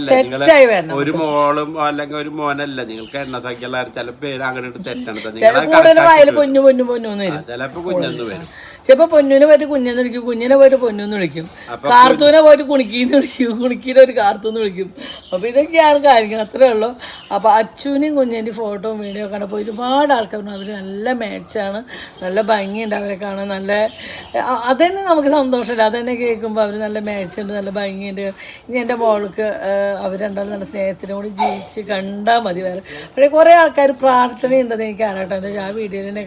സെറ്റായി വരണം ഒരു മോളും അല്ലെങ്കിൽ ഒരു മോനല്ല. നിങ്ങൾക്ക് എണ്ണ ചില പേര് അങ്ങനെ വായിൽ പൊന്നു പൊന്നു പൊന്നു എന്ന് വരും. ചിലപ്പോ കുഞ്ഞെന്ന് വരും. ചിലപ്പോൾ പൊന്നിനെ പോയിട്ട് കുഞ്ഞെന്ന് വിളിക്കും കുഞ്ഞിനെ പോയിട്ട് പൊന്നെന്ന് വിളിക്കും. കാർത്തൂനെ പോയിട്ട് കുണിക്കീന്ന് വിളിക്കും കുണിക്കീനെ ഒരു കാർത്തൂന്ന് വിളിക്കും. അപ്പോൾ ഇതൊക്കെയാണ് കാര്യങ്ങൾ അത്രേ ഉള്ളൂ. അപ്പോൾ അച്ഛനെയും കുഞ്ഞിന്റെ ഫോട്ടോയും വീഡിയോ കണ്ടപ്പോൾ ഒരുപാട് ആൾക്കാർ അവർ നല്ല മാച്ചാണ് നല്ല ഭംഗിയുണ്ട് അവരെ കാണാൻ നല്ല അതന്നെ നമുക്ക് സന്തോഷമില്ല. അതന്നെ കേൾക്കുമ്പോൾ അവർ നല്ല മാച്ചുണ്ട് നല്ല ഭംഗിയുണ്ട്. ഇനി എന്റെ മോൾക്ക് അവർ രണ്ടാളും നല്ല സ്നേഹത്തിനോട് ജീവിച്ച് കണ്ടാൽ മതി വേറെ. പക്ഷേ കുറേ ആൾക്കാർ പ്രാർത്ഥനയുണ്ടെന്ന് എനിക്ക് അറിയട്ടെ. എന്താ വെച്ചാൽ ആ വീഡിയോയിൽ തന്നെ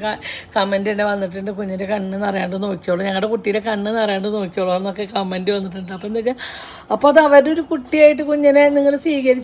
കമന്റ് തന്നെ വന്നിട്ടുണ്ട് കുഞ്ഞിന്റെ കണ്ണ് നിറയാണ്ട് നോക്കിയോളൂ ഞങ്ങളുടെ കുട്ടിയുടെ കണ്ണ് നിറയാണ്ട് നോക്കിയോളൂ എന്നൊക്കെ കമന്റ് വന്നിട്ടുണ്ട്. അപ്പോൾ എന്താ വെച്ചാൽ അപ്പോൾ അത് ഒരു കുട്ടിയായിട്ട് കുഞ്ഞിനെ നിങ്ങൾ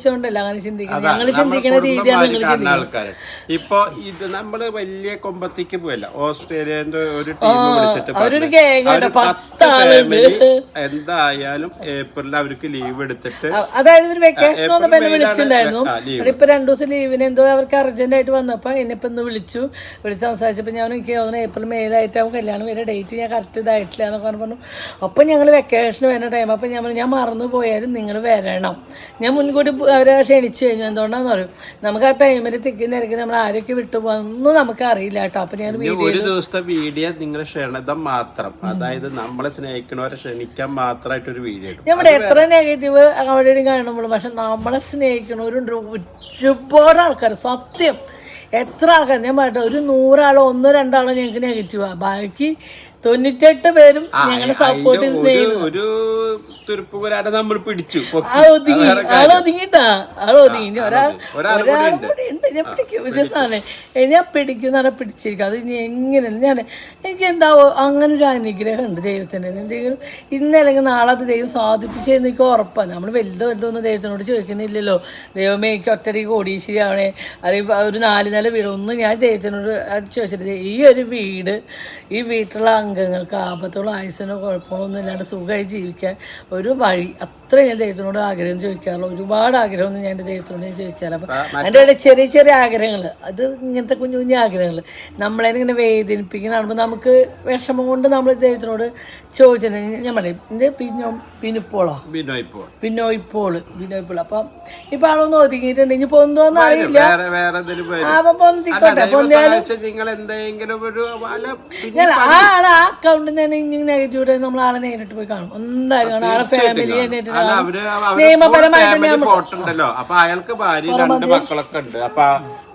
സ്വീകരിച്ചുകൊണ്ടല്ല അങ്ങനെ ചിന്തിക്കുന്നത്. ഞങ്ങൾ ചിന്തിക്കുന്ന രീതിയാണ് ചിന്തിക്കുന്നത്. ഇപ്പൊ ഇത് നമ്മൾ വലിയ കൊമ്പത്തേക്ക് പോയല്ല. ഓസ്ട്രേലിയന്റെ ഒരു ടീം വിളിച്ചിട്ട് അവരൊരു പറഞ്ഞു. gang അവർ ഉണ്ട്, പത്ത് പത്താളുണ്ട്. family എന്തായാലും ഏപ്രിലിൽ അവർക്ക് ലീവ് എടുത്തിട്ട് അ- അതായത് ഒരു വെക്കേഷൻ ഏപ്രിൽ എന്നെ വിളിച്ചിട്ടുണ്ടായിരുന്നു. ആ, leave. ഇപ്പൊ രണ്ടു ദിവസം ലീവിന് എന്തോ അവർക്ക് അർജന്റ് ആയിട്ട് വന്നപ്പോ എന്നെ ഇപ്പൊ ഇന്ന് വിളിച്ചു. വിളിച്ച് സംസാരിച്ചപ്പോ ഞാൻ എനിക്ക് തോന്നുന്നു ഏപ്രിൽ മെയിലായിട്ടാവും കല്യാണം വരെ ഡേറ്റ് ഞാൻ കറക്റ്റ് ഇതായിട്ടില്ല എന്നൊക്കെ പറഞ്ഞ് പറഞ്ഞു. അപ്പൊ ഞങ്ങൾ വെക്കേഷൻ വരുന്ന ടൈം അപ്പൊ ഞാൻ പറഞ്ഞു ഞാൻ മറന്നു പോയാലും നിങ്ങൾ വരണം. ഞാൻ മുൻകൂട്ടി അവരെ ക്ഷണിച്ചു കഴിഞ്ഞു എന്തുകൊണ്ടാന്ന് പറയും നമുക്ക് ആ ടൈമിൽ തിക്കി നിരക്കി നമ്മൾ ആരൊക്കെ വിട്ടു പോകുന്നു നമുക്ക് അറിയില്ല കേട്ടോ. അപ്പൊ ഞാൻ ഒരു ദിവസത്തെ വീഡിയോ നിങ്ങളെ ക്ഷണിതം മാത്രം. അതായത് നമ്മളെ സ്നേഹിക്കണവരെ ക്ഷണിക്കാൻ മാത്രമായിട്ട് ഒരു വീഡിയോ നമ്മുടെ എത്ര നെഗറ്റീവ് അവിടെയും കാണുമ്പോൾ പക്ഷെ നമ്മളെ സ്നേഹിക്കണവരുണ്ട് ഒരുപാട് ആൾക്കാർ സത്യം. എത്ര ആൾക്കാർ ഞാൻ പറയട്ടെ ഒരു നൂറാളോ ഒന്നോ രണ്ടാളോ ഞങ്ങൾക്ക് നെഗറ്റീവാണ് ബാക്കി തൊണ്ണൂറ്റെട്ട് പേരും ഞങ്ങളെ സപ്പോർട്ട് ഒരു തുരുപ്പുകുരാനെ നമ്മൾ പിടിച്ചു. പൊക്കി. ആ ഒതുങ്ങി ആൾ ഒതുങ്ങിട്ടാ ആൾ ഒതുങ്ങി. ഇനി ഒരാൾ ഒരാൾ ഒരാളും കൂടി ഉണ്ട്. ഞാൻ പിടിക്കും. വിജയസാണ് ഞാൻ പിടിക്കുന്ന പറഞ്ഞാൽ പിടിച്ചിരിക്കും അത് ഇനി എങ്ങനെ ഞാൻ എനിക്ക് എന്താ അങ്ങനെ ഒരു അനുഗ്രഹം ഉണ്ട് ദൈവത്തിന്റെ എന്തെങ്കിലും ഇന്നല്ലെങ്കിൽ നാളെ അത് ദൈവം സാധിപ്പിച്ചതെന്ന് എനിക്ക് ഉറപ്പാണ്. നമ്മൾ വലുത് വലുതൊന്നും ദൈവത്തിനോട് ചോദിക്കുന്നില്ലല്ലോ. ദൈവമേ എനിക്ക് ഒറ്റയ്ക്ക് കോടീശ്വരിയാവണേ. അല്ലെങ്കിൽ ഒരു നാല് നില വീട്. ഒന്നും ഞാൻ ദൈവത്തിനോട് ചോദിച്ചിട്ട് ഈ ഒരു വീട് ഈ വീട്ടിലുള്ള അംഗങ്ങൾക്ക് ആപത്തുള്ള ആയുസിനോ കുഴപ്പങ്ങളോ ഒന്നും ഇല്ലാണ്ട് സുഖമായി ജീവിക്കാൻ ഒരു വഴി അത്ര ഞാൻ ദൈവത്തിനോട് ആഗ്രഹം ചോദിക്കാറുള്ളൂ. ഒരുപാട് ആഗ്രഹമൊന്നും ഞാൻ എന്റെ ദൈവത്തിനോട് ഞാൻ ചോദിക്കാറില്ല അപ്പം അതിന്റെ ഇടയിൽ ചെറിയ ചെറിയ ആഗ്രഹങ്ങൾ. അത് ഇങ്ങനത്തെ കുഞ്ഞു കുഞ്ഞു ആഗ്രഹങ്ങൾ. നമ്മളെ ഇങ്ങനെ വേദനിപ്പിക്കുന്ന കാണുമ്പോൾ നമുക്ക് വിഷമം കൊണ്ട് നമ്മൾ ദൈവത്തിനോട് ചോദിച്ചത് ഞാൻ പറയും എന്റെ പിന്നോ പിന്നിപ്പോളോ? ബിനോയ് പോൾ പിന്നോയിപ്പോൾ പിന്നോയിപ്പോൾ അപ്പം ഇപ്പം ആളൊന്നും ഒതുങ്ങിയിട്ടുണ്ട്. ഇനി പൊന്തോന്ന് അറിയില്ല. എന്തെങ്കിലും വരും. അപ്പം പൊന്തിക്കോട്ടെ. പൊന്തിയാലും നിങ്ങൾ എന്തെങ്കിലും ഒരു ഞാൻ ആ ആളെ ആ അക്കൗണ്ടിൽ നിന്ന് ഇങ്ങനെ നെഗറ്റീവ് നമ്മൾ ആളെ നേരിട്ട് പോയി കാണും. എന്തായാലും കാണും. ആളെ ഫാമിലി നിയമപരമായിട്ട് ഫോട്ടോ ഉണ്ടല്ലോ. അപ്പൊ അയാൾക്ക് ഭാര്യ രണ്ട് മക്കളൊക്കെ ഉണ്ട്. അപ്പൊ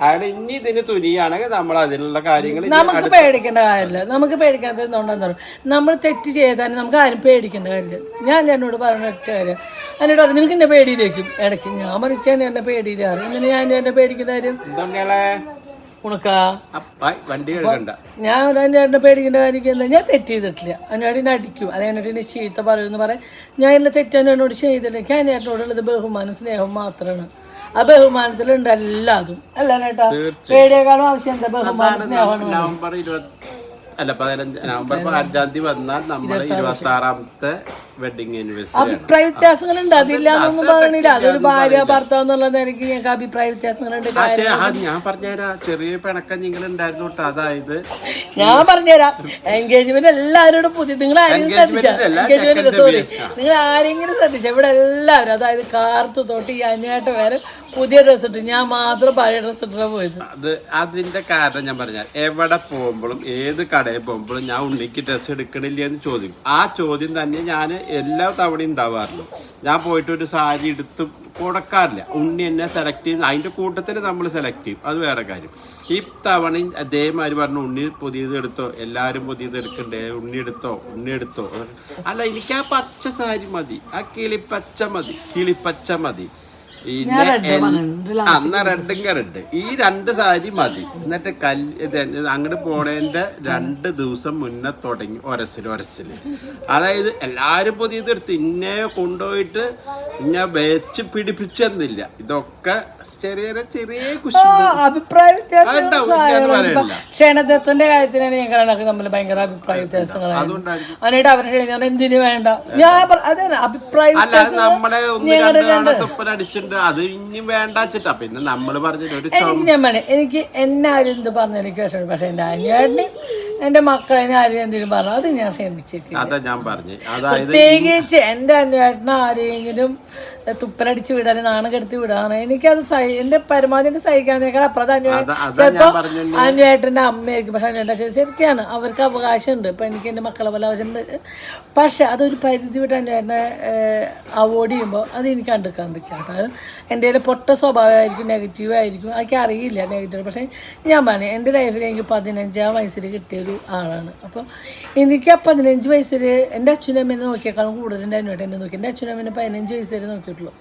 അയാൾ ഇനി ഇതിന് തുനിയാണെങ്കിൽ നമ്മൾ അതിനുള്ള കാര്യങ്ങൾ നമുക്ക് പേടിക്കേണ്ട കാര്യമില്ല. നമുക്ക് പേടിക്കാത്തത് എന്തുകൊണ്ടാന്ന് പറയും നമ്മൾ തെറ്റ് ചെയ്താൽ നമുക്ക് ആരും പേടിക്കേണ്ട കാര്യമില്ല. ഞാൻ എന്നോട് പറഞ്ഞ ഒറ്റ കാര്യം. എന്നോട് പറഞ്ഞു നിനക്ക് എന്നെ പേടിയിലേക്കും ഇടയ്ക്ക് ഞാൻ മറിക്കാൻ എന്നെ പേടിയില്ലാറ് ഇങ്ങനെ ഞാൻ എന്നെ പേടിക്കുന്ന കാര്യം? ഉണക്കാ? വണ്ടി കഴുകണ്ട. ഞാൻ അതിന്റെ എന്നെ പേടിക്കേണ്ട കാര്യം എന്താ? ഞാൻ തെറ്റ് ചെയ്തിട്ടില്ല. അതിനോട് എന്നെ അടിക്കും. അല്ലെ എന്നോട് എന്നെ ചീത്ത പറയുമെന്ന് പറയാം ഞാൻ എന്നെ തെറ്റാൻ എന്നോട് ചെയ്തില്ല ഞാൻ ഏട്ടനോടുള്ളത് ബഹുമാനം സ്നേഹം മാത്രമാണ് ആ ബഹുമാനത്തിലുണ്ട് എല്ലാതും. അല്ല ഏട്ടാ പേടിയേക്കാളും ആവശ്യം എന്താ? ബഹുമാനം സ്നേഹമാണ്. നവംബർ ഇരുപത്തി അല്ല പതിനഞ്ച് നവംബർ അഞ്ചാം തീയതി വന്നാൽ നമ്മുടെ ഇരുപത്തി ആറാമത്തെ വെഡിങ് അഭിപ്രായ വ്യത്യാസങ്ങളുണ്ട്. അതില്ല എന്നൊന്നും പറയണില്ല അതൊരു ഭാര്യ ഭർത്താവ് എന്നുള്ള നിലയ്ക്ക് ഞങ്ങൾക്ക് അഭിപ്രായ വ്യത്യാസങ്ങളുണ്ട്. ഞാൻ പറഞ്ഞുതരാം. ചെറിയ പിണക്കം നിങ്ങൾ ഉണ്ടായിരുന്നു അതായത് ഞാൻ പറഞ്ഞുതരാം. എൻഗേജ്മെന്റ് എല്ലാവരോടും പുതിയ നിങ്ങൾ ആരെങ്കിലും ശ്രദ്ധിച്ച? Engagement അല്ല, എൻഗേജ്മെന്റ് സോറി നിങ്ങൾ ആരെങ്കിലും ശ്രദ്ധിച്ച? ഇവിടെ എല്ലാവരും അതായത് കാർത്ത് തൊട്ട് ഈ അന്യായിട്ട് വരെ പുതിയ ഡ്രസ് ഇട്ടു. ഞാൻ മാത്രം പഴയ ഡ്രസ് ഇട്ടാ പോയത്. അത് അതിന്റെ കാരണം ഞാൻ പറഞ്ഞാൽ എവിടെ പോകുമ്പോഴും ഏത് കടയിൽ പോകുമ്പോഴും ഞാൻ ഉണ്ണിക്ക് ഡ്രസ് എടുക്കണില്ല എന്ന് ചോദിക്കും. ആ ചോദ്യം തന്നെ ഞാൻ എല്ലാ തവണയും ഉണ്ടാവാറുള്ളൂ ഞാൻ പോയിട്ട് ഒരു സാരി എടുത്ത് കൊടുക്കാറില്ല. ഉണ്ണി എന്നെ സെലക്ട് ചെയ്യും. അതിന്റെ കൂട്ടത്തിൽ നമ്മൾ സെലക്ട് ചെയ്യും. അത് വേറെ കാര്യം. ഈ തവണയും അതേമാതിരി പറഞ്ഞു ഉണ്ണി പുതിയത് എടുത്തോ? എല്ലാവരും പുതിയത് എടുക്കണ്ടേ? ഉണ്ണി എടുത്തോ? ഉണ്ണി എടുത്തോ? അല്ല എനിക്ക് ആ പച്ച സാരി മതി. ആ കിളിപ്പച്ച മതി. കിളിപ്പച്ച മതി. എന്നാ റെഡും റെഡ് ഈ രണ്ട് സാരി മതി. എന്നിട്ട് കല്ല് അങ്ങോട്ട് പോണേന്റെ രണ്ട് ദിവസം മുന്നേ തുടങ്ങി ഒരസിൽ ഒരസിൽ. അതായത് എല്ലാരും പുതിയതെടുത്ത് ഇന്നെ കൊണ്ടുപോയിട്ട് ഇന്നെ വെച്ച് പിടിപ്പിച്ചെന്നില്ല. ഇതൊക്കെ ചെറിയ ചെറിയ ക്ഷണത്തിന്റെ അഭിപ്രായ ഞാൻ കണക്ക് തമ്മിൽ ഭയങ്കര അഭിപ്രായ വ്യത്യാസങ്ങളാണ്. എന്നിട്ട് അവരുടെ എന്തിനു വേണ്ട? ഞാൻ അഭിപ്രായ അത് ഇനി വേണ്ട വെച്ചിട്ടാ. പിന്നെ നമ്മൾ പറഞ്ഞിട്ട് ഒരു എനിക്ക് ഞാൻ പറയാം എനിക്ക് എന്നെ ആരും എന്ത് പറഞ്ഞു പക്ഷെ എന്റെ അനിയേട്ടനെയും എന്റെ മക്കളെ ആരും എന്തെങ്കിലും പറഞ്ഞു അത് ഞാൻ ക്ഷമിച്ചേക്കും അതാ ഞാൻ പറഞ്ഞു. അതായത് പ്രത്യേകിച്ച് എന്റെ അന്വേഷണം ആരെങ്കിലും തുപ്പലടിച്ച് വിടാൻ നാണം കെടുത്തി വിടാണ് എനിക്കത് സഹി എന്റെ പരമാവധി സഹിക്കാന്നേക്കാൾ അപ്പുറത്ത് അന്വേഷണം ചിലപ്പോ അമ്മയായിരിക്കും. പക്ഷെ അന്വേട്ടൻ ശരിക്കാണ്. അവർക്ക് അവകാശമുണ്ട്. ഇപ്പൊ എനിക്ക് എന്റെ മക്കളെ പോലെ അവകാശമുണ്ട്. പക്ഷെ അതൊരു പരിധി വിട്ട് അന്വേട്ടനെ അവോയ്ഡ് ചെയ്യുമ്പോൾ അത് എനിക്ക് കണ്ടെടുക്കാൻ പറ്റില്ല അത് എന്റെ പൊട്ട സ്വഭാവമായിരിക്കും നെഗറ്റീവ് ആയിരിക്കും. അതൊക്കെ അറിയില്ല നെഗറ്റീവ് പക്ഷേ ഞാൻ പറഞ്ഞു എന്റെ ലൈഫിൽ എനിക്ക് പതിനഞ്ചാം വയസ്സിൽ കിട്ടിയൊരു ആളാണ്. അപ്പോൾ എനിക്ക് ആ പതിനഞ്ച് വയസ്സിൽ എന്റെ അച്ഛനും അമ്മേനെ നോക്കിയേക്കാളും കൂടുതൽ എന്റെ അനുവേട്ടൻ എന്നെ നോക്കി. എന്റെ അച്ഛനും അമ്മേനെ പതിനഞ്ച് വയസ്സ് വരെ നോക്കിയിട്ടുള്ളൂ.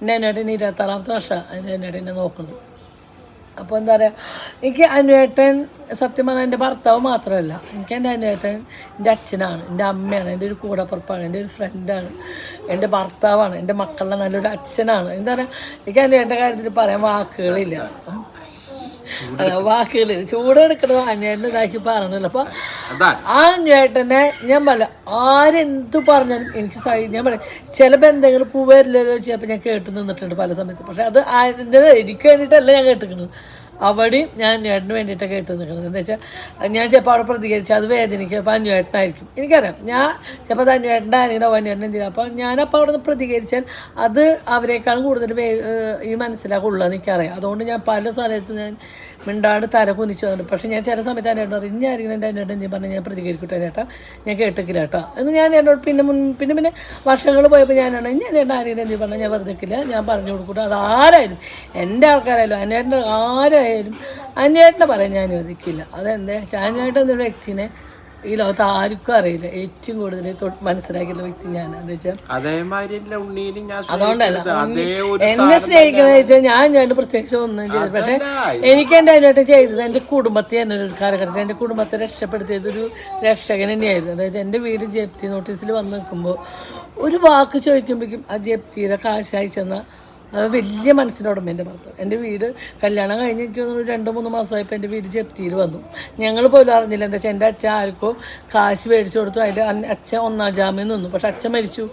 എന്റെ അനുവേട്ടൻ ഇരുപത്താറാമത്തെ വർഷമാണ് എന്റെ അനുവേട്ടൻ എന്നെ നോക്കുന്നത് അപ്പോൾ എന്താ പറയുക എനിക്ക് അനുവേട്ടൻ സത്യം പറഞ്ഞാൽ എന്റെ ഭർത്താവ് മാത്രമല്ല. എനിക്ക് എന്റെ അനുവേട്ടൻ എന്റെ അച്ഛനാണ് എന്റെ അമ്മയാണ് എന്റെ ഒരു കൂടപ്പുറപ്പാണ് എന്റെ ഒരു ഫ്രണ്ടാണ് എന്റെ ഭർത്താവാണ് എന്റെ മക്കളുടെ നല്ലൊരു അച്ഛനാണ്. എന്താ പറയുക എനിക്ക് അനുവേട്ടന്റെ കാര്യത്തിൽ പറയാൻ വാക്കുകളില്ല. അല്ല വാക്കുകളില്ല ചൂടെടുക്കണത് അനുവേട്ടൻ ഇതാക്കി പറയണല്ലോ അപ്പൊ ആ ചേട്ടനെ ഞാൻ പറയില്ല ആരെന്ത് പറഞ്ഞാലും എനിക്ക് സഹി ഞാൻ പറയാം ചില ബന്ധങ്ങൾ പൂവരില്ലല്ലോ ചിലപ്പോൾ ഞാൻ കേട്ട് നിന്നിട്ടുണ്ട് പല സമയത്ത്. പക്ഷെ അത് അതിന്റെ എനിക്ക് വേണ്ടിയിട്ടല്ല ഞാൻ കേട്ടിരിക്കുന്നത്. അവിടെയും ഞാൻ ഏട്ടന് വേണ്ടിയിട്ടൊക്കെ കേട്ട് നിൽക്കുന്നത്. എന്താ വെച്ചാൽ ഞാൻ ചിലപ്പോൾ അവിടെ പ്രതികരിച്ചാൽ അത് വേദനിക്കും. അപ്പോൾ അന്വേട്ടനായിരിക്കും എനിക്കറിയാം. ഞാൻ ചിലപ്പോൾ അത് അന്വേട്ടന്റെ ആരെങ്കിലും അന്വേട്ടനം ചെയ്യും അപ്പോൾ ഞാനപ്പോൾ അവിടെ നിന്ന് പ്രതികരിച്ചാൽ അത് അവരെക്കാളും കൂടുതൽ ഈ മനസ്സിലാക്കുള്ളൂ എനിക്കറിയാം. അതുകൊണ്ട് ഞാൻ പല സ്ഥലത്തും ഞാൻ മിണ്ടാണ്ട് തല കുനിച്ച് വന്നിട്ട് പക്ഷേ ഞാൻ ചില സമയത്ത് എന്നോട് പറയും ഇനി ആരെങ്കിലും എന്റെ എന്നോട് എന്തെങ്കിലും പറഞ്ഞാൽ ഞാൻ പ്രതികരിക്കട്ടെ ചേട്ടാ ഞാൻ കേട്ടിക്കില്ല കേട്ടോ. എന്ന് ഞാൻ എന്നോട് പിന്നെ മുൻ പിന്നെ പിന്നെ വർഷങ്ങൾ പോയപ്പോൾ ഞാൻ ഇനി എന്നോട് ആരെങ്കിലും എന്ത് പറഞ്ഞാൽ ഞാൻ വെറുതെ ഞാൻ പറഞ്ഞു കൊടുക്കൂട്ടോ. അത് ആരായാലും എന്റെ ആൾക്കാരായാലും അന്വേട്ടന്റെ ആരായാലും. അന്വേട്ടനെ പറയാൻ ഞാൻ അനുവദിക്കില്ല അതെന്താ? അന്വേട്ടൻ എന്നൊരു വ്യക്തിനെ ഈ ലോകത്ത് ആർക്കും അറിയില്ല. ഏറ്റവും കൂടുതൽ മനസ്സിലാക്കിയുള്ള വ്യക്തി ഞാൻ എന്താ വെച്ചാൽ അതുകൊണ്ടല്ല എന്നെ സ്നേഹിക്കണമെന്ന് വെച്ചാൽ ഞാൻ ഞാൻ പ്രത്യേകിച്ച് ഒന്നും ചെയ്തു പക്ഷെ എനിക്ക് എന്റെ അതിനായിട്ട് ചെയ്തത് എന്റെ കുടുംബത്തെ തന്നെ ഒരു കാലഘട്ടത്തിൽ എന്റെ കുടുംബത്തെ രക്ഷപ്പെടുത്തിയത് ഒരു രക്ഷകൻ തന്നെയായിരുന്നു. അതായത് എന്റെ വീട് ജപ്തി നോട്ടീസിൽ വന്ന് നിൽക്കുമ്പോൾ ഒരു വാക്ക് ചോദിക്കുമ്പോഴേക്കും ആ ജപ്തിയുടെ കാശ് അയച്ചെന്ന അത് വലിയ മനസ്സിനോടമ എന്റെ ഭർത്താവ് എന്റെ വീട് കല്യാണം കഴിഞ്ഞ് എനിക്ക് തോന്നുന്നു ഒരു രണ്ട് മൂന്ന് മാസമായപ്പോൾ എന്റെ വീട് ജപ്തിയിൽ വന്നു. ഞങ്ങൾ പോലും അറിഞ്ഞില്ല. എന്താ വെച്ചാൽ എന്റെ അച്ഛൻ ആർക്കോ കാശ് മേടിച്ചു കൊടുത്തു. അതിൽ അച്ഛൻ ഒന്നാം ജാമ്യം നിന്നു. പക്ഷെ അച്ഛൻ മരിച്ചു.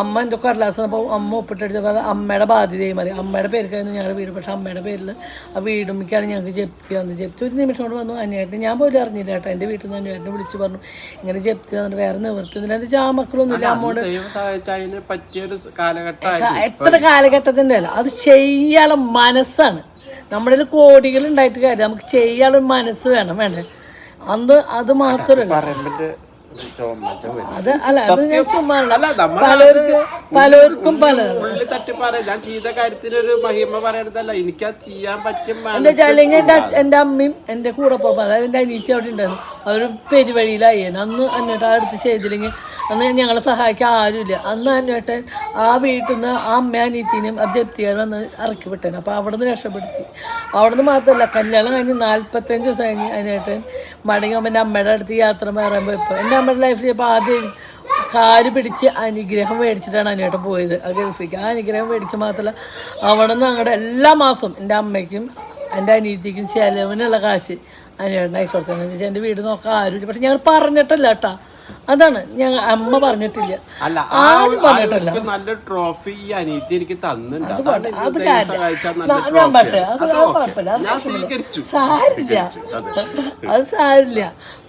അമ്മ എന്തോ കടലാസ് അപ്പോൾ അമ്മ ഒപ്പിട്ടെടുത്തപ്പോൾ അത് അമ്മയുടെ ബാധ്യതയായി മാറി. അമ്മയുടെ പേർക്കായിരുന്നു ഞങ്ങളുടെ വീട്. പക്ഷെ അമ്മയുടെ പേരിൽ ആ വീടുമ്മിക്കാണ് ഞങ്ങൾക്ക് ജപ്തി വന്നത്. ജപ്തി ഒരു നിമിഷം കൊണ്ട് വന്നു. അനിയായിട്ട് ഞാൻ പോലും അറിഞ്ഞില്ല കേട്ടോ. എന്റെ വീട്ടിൽ നിന്ന് അനിയായിട്ട് വിളിച്ച് പറഞ്ഞു. ഇങ്ങനെ ജപ്തി വന്നിട്ട് വേറെ നിവൃത്തിയൊന്നുമില്ല. അത് ജാമക്കളൊന്നുമില്ല അമ്മോട് എത്ര കാലഘട്ടത്തിന്റെ അല്ല അത് ചെയ്യാനുള്ള മനസ്സാണ്. നമ്മുടെ കോടികൾ ഉണ്ടായിട്ട് കാര്യം നമുക്ക് ചെയ്യാനുള്ള മനസ്സ് വേണം. വേണ്ടേ? അന്ന് അത് മാത്രമല്ല. അത് അല്ല അത് ഞാൻ ചുമ്മാ പലർക്കും പലർക്കും പല ഞാൻ ചെയ്ത കാര്യത്തിനൊരു മഹിമ പറയണതല്ല. എനിക്കത് ചെയ്യാൻ പറ്റും എന്താ വെച്ചാൽ അച്ഛ- അമ്മയും എന്റെ കൂടെ പോകുമ്പോൾ അതായത് എന്റെ അനിയത്തി അവിടെ ഉണ്ടായിരുന്നു. അതൊരു പെരുവഴിയിലായി. അന്ന് അന്നേട്ടൻ അടുത്ത് ചെയ്തില്ലെങ്കിൽ അന്ന് ഞങ്ങളെ സഹായിക്കാൻ ആരുമില്ല. അന്ന് അന്നേട്ടൻ ആ വീട്ടിൽ നിന്ന് ആ അമ്മ അനിയത്തിനെയും ആ ജപ്തിയാരും വന്ന് ഇറക്കി വിട്ടേനെ. അപ്പോൾ അവിടെ നിന്ന് രക്ഷപ്പെടുത്തി. അവിടെ നിന്ന് മാത്രമല്ല കല്യാണം കഴിഞ്ഞ് നാൽപ്പത്തഞ്ച് ദിവസം കഴിഞ്ഞ് അനേട്ടൻ മടങ്ങി എന്റെ അമ്മയുടെ അടുത്ത് യാത്ര മാറാൻ പോയപ്പോൾ എന്റെ അമ്മയുടെ ലൈഫിൽ ഇപ്പോൾ ആദ്യം കാര് പിടിച്ച് അനുഗ്രഹം മേടിച്ചിട്ടാണ് അനിയേട്ടൻ പോയത്. ആ ഗൾഫിക്ക് ആ അനുഗ്രഹം മേടിക്കുക മാത്രമല്ല അവിടെ നിന്ന് അങ്ങോട്ട് എല്ലാ മാസവും എന്റെ അമ്മയ്ക്കും എന്റെ അനിയത്തിക്കും ചിലവിനുള്ള കാശ് അനിയേട്ടൻ അയച്ചു കൊടുത്തത് വെച്ചാൽ എന്റെ വീട് നോക്കാൻ ആരുമില്ല. പക്ഷെ ഞങ്ങൾ പറഞ്ഞിട്ടല്ല കേട്ടാ. അതാണ് ഞാൻ അമ്മ പറഞ്ഞിട്ടില്ല. അല്ല ആരും പറഞ്ഞിട്ടില്ല. ഒരു ട്രോഫി ഈ അനിയത്തി എനിക്ക് തന്നിട്ടുണ്ട്. അത് നല്ല ഞാൻ- പറ്റേ അത്. കുഴപ്പമില്ല സാരില്ല. അത്. സാരില്ല.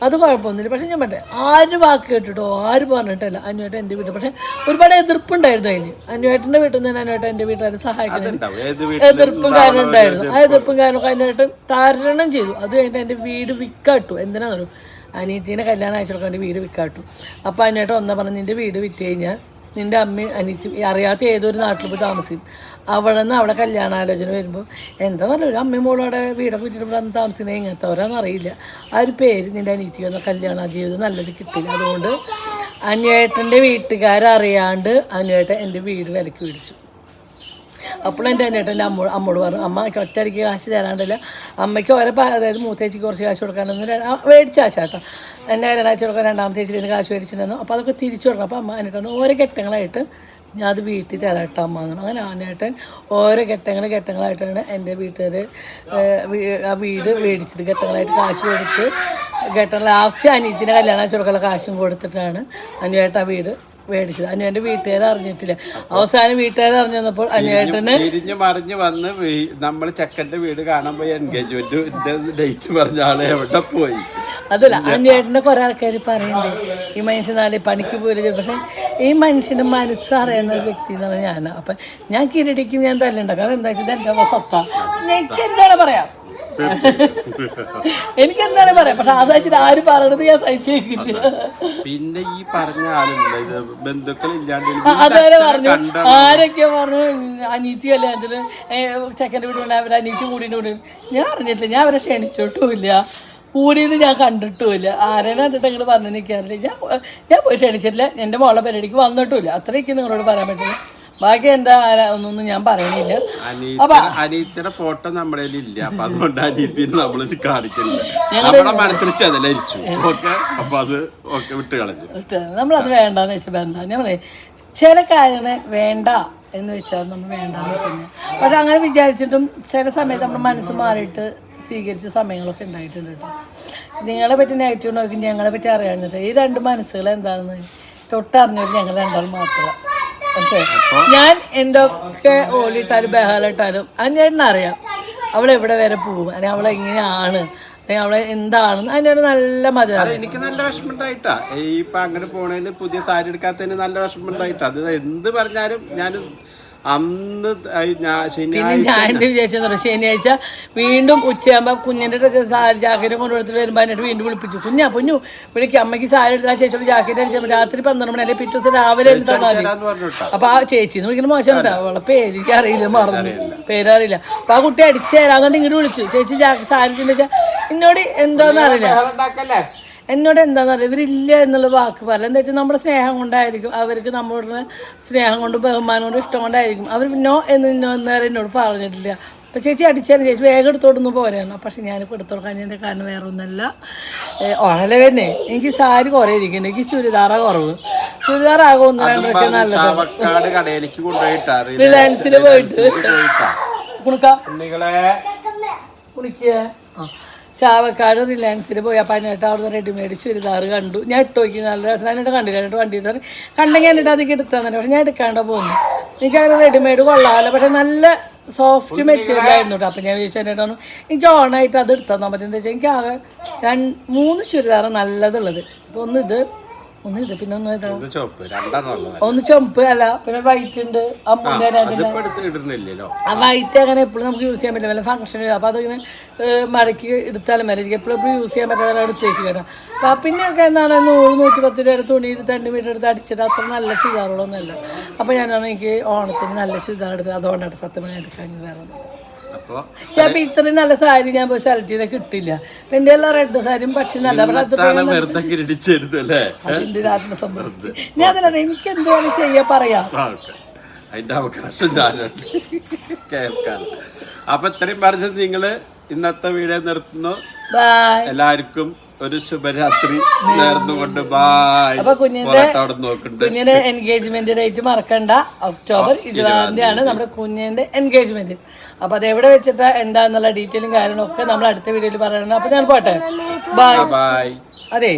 അത് കുഴപ്പമൊന്നുമില്ല. പക്ഷെ ഞാൻ പറ്റേ ആര് വാക്ക് കേട്ടിട്ടോ ആര് പറഞ്ഞിട്ടല്ല അനുവേട്ടൻ എന്റെ വീട്ടിൽ. പക്ഷെ ഒരുപാട് എതിർപ്പുണ്ടായിരുന്നു അതിന്. അനുവേട്ടന്റെ വീട്ടിൽ നിന്ന് അനുവേട്ടൻ എന്റെ വീട്ടുകാരെ സഹായിക്കുന്നത് ഏത് എതിർപ്പും കാരണം ഉണ്ടായിരുന്നു ആ എതിർപ്പും. കാരണം അതിനായിട്ട് തരണം ചെയ്തു. അത് കഴിഞ്ഞിട്ട് എന്റെ വീട് വിക്കാട്ടു. എന്തിനാണെന്നറിയോ അനിയത്തീനെ കല്യാണം അയച്ചു കൊടുക്കാൻ വീട് വിൽക്കാട്ടു അപ്പോൾ അതിനായിട്ട് ഒന്നാ പറഞ്ഞു നിന്റെ വീട് വിറ്റ് കഴിഞ്ഞാൽ നിന്റെ അമ്മ അനിയത്തി അറിയാത്ത ഏതൊരു നാട്ടിൽ പോയി താമസിക്കും. അവിടെ നിന്ന് അവിടെ കല്യാണാലോചന വരുമ്പോൾ എന്താ പറയുക ഒരു അമ്മയും മോളും അവിടെ വീടൊക്കെ വിട്ടിട്ട് ഇവിടെ വന്ന് താമസിക്കുന്നത് എങ്ങനത്തെ അറിയില്ല. ആ ഒരു പേര് നിന്റെ അനിയത്തിക്ക് വന്ന കല്യാണ ജീവിതം നല്ലത് കിട്ടില്ല. അതുകൊണ്ട് അനിയേട്ടന്റെ വീട്ടുകാരറിയാണ്ട് അനിയേട്ടൻ എന്റെ വീട് വിലക്ക് മേടിച്ചു. അപ്പോഴും എന്റെ അനിയേട്ടന്റെ അമ്മ അമ്മോട് പറഞ്ഞു അമ്മ ഒറ്റയ്ക്ക് കാശ് തരാണ്ടില്ല. അമ്മയ്ക്ക് ഓരോ അതായത് മൂത്തേച്ചിക്ക് കുറച്ച് കാശ് കൊടുക്കാനൊന്നും മേടിച്ച കാശാട്ടോ എന്റെ രണ്ടാഴ്ച കൊടുക്കാൻ രണ്ടാമത്തെ ചേച്ചിക്ക് കാശ് മേടിച്ചിട്ടുണ്ടായിരുന്നു അപ്പോൾ അതൊക്കെ തിരിച്ചു കൊടുക്കണം. അപ്പോൾ അമ്മ എന്നിട്ടാണ് ഓരോ ഘട്ടങ്ങളായിട്ട് ഞാൻ അത് വീട്ടിൽ തരാട്ടോ അമ്മ. എന്ന്. അങ്ങനെ ആനേട്ടൻ ഓരോ ഘട്ടങ്ങൾ ഘട്ടങ്ങളായിട്ടാണ് എന്റെ വീട്ടുകാർ ആ വീട് മേടിച്ചത്. ഘട്ടങ്ങളായിട്ട് കാശ് കൊടുത്ത് ഘട്ടം ലാസ്റ്റ് അനിയത്തിന്റെ കല്യാണം അയച്ചു കാശും കൊടുത്തിട്ടാണ് അനുവേട്ട ആ വീട് മേടിച്ചത്. അനുവേന്റെ വീട്ടുകാർ അറിഞ്ഞിട്ടില്ല. അവസാനം വീട്ടുകാർ അറിഞ്ഞപ്പോൾ വന്നപ്പോൾ അനുവേട്ടന് തിരിഞ്ഞു മറിഞ്ഞ് വന്ന് നമ്മൾ ചെക്കന്റെ വീട് കാണാൻ പോയി എൻഗേജ്മെന്റ് ഡേറ്റ് പറഞ്ഞ ആളെ എവിടെ പോയി? അതല്ല അന്വേഷണ കുറെ ആൾക്കാർ പറയുന്നുണ്ട് ഈ മനുഷ്യൻ നാളെ പണിക്ക് പോലും പക്ഷെ ഈ മനുഷ്യന്റെ മനസ്സറിയുന്ന ഒരു വ്യക്തി എന്ന് പറഞ്ഞാൽ ഞാൻ അപ്പൊ ഞാൻ കിരടിക്കും ഞാൻ തല്ലുണ്ടാക്കാം. കാരണം എന്താ വെച്ചാൽ എന്റെ സ്വത്താ എനിക്ക് എന്താണ് പറയാം? എനിക്ക് എന്താണ് പറയാം? പക്ഷെ അത് വെച്ചിട്ട് ആര് പറയണത് ഞാൻ സഹിച്ചേക്കില്ല. പിന്നെ ഈ പറഞ്ഞ ആളുണ്ട് ഇത് അതുവരെ പറഞ്ഞു. ആരൊക്കെ പറഞ്ഞു അനീറ്റി കല്യാണത്തിന് ചെക്കന്റെ വീട് കൊണ്ട് അവർ അനീറ്റി കൂടിയിട്ട് കൂടി ഞാൻ അറിഞ്ഞിട്ടില്ല ഞാൻ അവരെ ക്ഷണിച്ചിട്ടുമില്ല. കൂടിയത് ഞാൻ കണ്ടിട്ടുമില്ല. ആരെയാണ് കണ്ടിട്ട് നിങ്ങൾ പറഞ്ഞു നിൽക്കാറില്ല ഞാൻ ഞാൻ പോയി ക്ഷണിച്ചിട്ടില്ല. എന്റെ മോളെ പരിപാടിക്ക് വന്നിട്ടുമില്ല. അത്രയൊക്കെ നിങ്ങളോട് പറയാൻ പറ്റില്ല ബാക്കി എന്താ ഒന്നും ഒന്നൊന്നും ഞാൻ പറയണില്ല. അനീത്തിന്റെ ഫോട്ടോ നമ്മുടെ ഇല്ല അപ്പൊ അതുകൊണ്ട് അനീത്തി നമ്മൾ കാണിക്കുന്നില്ല നമ്മുടെ മനസ്സിൽ ചെതലരിച്ചു. ഓക്കെ? അപ്പൊ അത് ഓക്കെ വിട്ട് കളഞ്ഞു. നമ്മളത് വേണ്ടെന്ന് വെച്ചാൽ വേണ്ട ഞാൻ പറയാം ചില കാര്യങ്ങൾ വേണ്ട എന്ന് വെച്ചാൽ നമ്മൾ വേണ്ടെന്ന് വെച്ച് കഴിഞ്ഞാൽ പക്ഷെ അങ്ങനെ വിചാരിച്ചിട്ടും ചില സമയത്ത് നമ്മുടെ മനസ്സ് മാറിയിട്ട് സ്വീകരിച്ച സമയങ്ങളൊക്കെ ഉണ്ടായിട്ടുണ്ട് കേട്ടോ. നിങ്ങളെ പറ്റി നെഗറ്റീവ് നോക്കി ഞങ്ങളെ പറ്റി അറിയാൻ ഈ രണ്ട് മനസ്സുകൾ എന്താണെന്ന് തൊട്ടറിഞ്ഞവർ ഞങ്ങൾ രണ്ടാൾ മാത്രം. മനസ്സിലായോ? ഞാൻ എന്തൊക്കെ ഓലിട്ടാലും ബഹളിട്ടാലും അന്വേഷണം അറിയാം. അവൾ എവിടെ വരെ പോകും? അല്ലെങ്കിൽ അവൾ എങ്ങനെയാണ്? അല്ലെങ്കിൽ അവളെ എന്താണ് അതിനോട് നല്ല മതി എനിക്ക് നല്ല വിഷമമുണ്ടായിട്ടാ. ഈ ഇപ്പൊ അങ്ങനെ പോണേന് പുതിയ സാരി എടുക്കാത്തതിന് നല്ല വിഷമമുണ്ടായിട്ടാ. അത് എന്ത് പറഞ്ഞാലും ഞാൻ അന്ന് പിന്നെ ശനിയാഴ്ച വീണ്ടും ഉച്ചയാകുമ്പോൾ കുഞ്ഞിന്റെ അടുത്ത് സാരി ജാക്കറ്റും കൊണ്ടുകൊടുത്തിട്ട് വരുമ്പോൾ എന്നിട്ട് വീണ്ടും വിളിപ്പിച്ചു. കുഞ്ഞാ കുഞ്ഞു വിളിക്കും. അമ്മയ്ക്ക് സാരി എടുത്ത് ആ ചേച്ചിയോട് ജാക്കറ്റ് അടിച്ചാൽ രാത്രി പന്ത്രണ്ട് മണി അല്ലെങ്കിൽ പിറ്റേ ദിവസം രാവിലെ അപ്പൊ ആ ചേച്ചിന്ന് വിളിക്കുന്ന മോശം അവളെ പേര് എനിക്ക് അറിയില്ല മറന്നു പേരറിയില്ല. അപ്പൊ ആ കുട്ടി അടിച്ചു തരാന്നുകൊണ്ട് ഇങ്ങോട്ട് വിളിച്ചു. ചേച്ചി സാരി വെച്ചാൽ എന്നോട് എന്താന്ന് അറിയില്ല. എന്നോട് എന്താണെന്ന് പറയുക ഇവരില്ല എന്നുള്ള വാക്ക് പറയില്ല എന്താ വെച്ചാൽ നമ്മുടെ സ്നേഹം കൊണ്ടായിരിക്കും. അവർക്ക് നമ്മളോട് സ്നേഹം കൊണ്ട് ബഹുമാനം കൊണ്ട് ഇഷ്ടം കൊണ്ടായിരിക്കും. അവർ നോ എന്ന് എന്നേരം എന്നോട് പറഞ്ഞിട്ടില്ല. അപ്പം ചേച്ചി അടിച്ചാലും ചേച്ചി വേഗം എടുത്തോടൊന്ന് പോരാണ് പക്ഷെ ഞാനിപ്പോൾ എന്റെ കാരണം വേറെ ഒന്നല്ല ഓണല്ലേ തന്നെ എനിക്ക് സാരി കുറേ ഇരിക്കുന്നുണ്ട്. എനിക്ക് ചുരിദാറാണ് കുറവ്. ചുരിദാറാകും ഒന്ന് രണ്ടൊക്കെ നല്ലത് റിലയൻസിൽ പോയിട്ട്. കുണുക്കാം. ആ ചാവക്കാട് റിലയൻസിൽ പോയി. അപ്പം അതിനായിട്ട് അവിടെ റെഡിമെയ്ഡ് ചുരിദാർ കണ്ടു. ഞാൻ ഇട്ട് നോക്കി. നല്ല രസം അതിനായിട്ട് കണ്ടില്ല. എന്നിട്ട് വണ്ടി തറി കണ്ടെങ്കിൽ എന്നിട്ട് അതൊക്കെ എടുത്താൽ പക്ഷെ ഞാൻ എടുക്കാണ്ട് പോകുന്നു എനിക്കങ്ങനെ റെഡിമെയ്ഡ് കൊള്ളാമല്ലോ. പക്ഷെ നല്ല സോഫ്റ്റ് മെറ്റീരിയൽ ആയിരുന്നു കേട്ടോ. അപ്പം ഞാൻ ചോദിച്ചു എന്നിട്ടാണ് എനിക്ക് ഓണായിട്ട് അത് എടുത്താൽ മതി. എന്താ വെച്ചാൽ എനിക്ക് ആകെ രണ്ട് മൂന്ന് ചുരിദാർ നല്ലതുള്ളത്. അപ്പോൾ ഒന്ന് ഇത് ഒന്ന് ഇത് പിന്നെ ഒന്ന് ഇത് ഒന്ന് ചുമപ്പ് അല്ല. പിന്നെ വൈറ്റ് ഉണ്ട്. എടുത്ത് ഇടുന്നില്ലല്ലോ. ആ വൈറ്റ് അങ്ങനെ എപ്പോഴും നമുക്ക് യൂസ് ചെയ്യാൻ പറ്റില്ല. വല്ല ഫംഗ്ഷൻ അപ്പോൾ അതിങ്ങനെ മടക്കി എടുത്താലും മതി എപ്പോഴും എപ്പോഴും യൂസ് ചെയ്യാൻ പറ്റാതെ എടുത്ത് വെച്ച് കേട്ടോ അപ്പോൾ പിന്നെയൊക്കെ എന്താണ്? നൂറ് നൂറ്റി പത്ത് രൂപ തുണി എടുത്ത് രണ്ട് മീറ്റർ എടുത്ത് അടിച്ചിട്ട് അത്ര നല്ല ചുരിദാറുകളൊന്നുമല്ല അപ്പോൾ ഞാനാണ് എനിക്ക് ഓണത്തിന് നല്ല ചുരിദാർ എടുത്തത്. അതുകൊണ്ടാണ് സത്യം പറഞ്ഞാൽ എടുക്കാൻ വേറെ ചിലപ്പോൾ ഇത്രയും നല്ല സാരി ഞാൻ പോയി സെലക്ട് ചെയ്ത കിട്ടില്ല എന്റെ എല്ലാ റെഡ് സാരിയും പച്ച നല്ല. സംബന്ധിച്ച് ഞാൻ അതല്ല എനിക്ക് എന്താണ് ചെയ്യാ പറയാ. അതിന്റെ അവകാശം ഞാനുണ്ട്. കേൾക്കാൻ അപ്പൊ ഇത്രയും പറഞ്ഞത് നിങ്ങൾ ഇന്നത്തെ വീഡിയോ നിർത്തുന്നു. എല്ലാവർക്കും ഒരു ശുഭരാത്രി നേർന്നുകൊണ്ട്. ബായ് അപ്പൊ കുഞ്ഞിന്റെ കുഞ്ഞിന്റെ എൻഗേജ്മെന്റ് ഡേറ്റ് മറക്കണ്ട. ഒക്ടോബർ ഇരുപതാം തീയതിയാണ് നമ്മുടെ കുഞ്ഞിന്റെ എൻഗേജ്മെന്റ് അപ്പൊ അത് എവിടെ വെച്ചിട്ടാ എന്താന്നുള്ള ഡീറ്റെയിലും കാര്യങ്ങളൊക്കെ നമ്മൾ അടുത്ത വീഡിയോയിൽ പറയണം. അപ്പോൾ ഞാൻ പോട്ടെ? ബൈ ബൈ അതെ.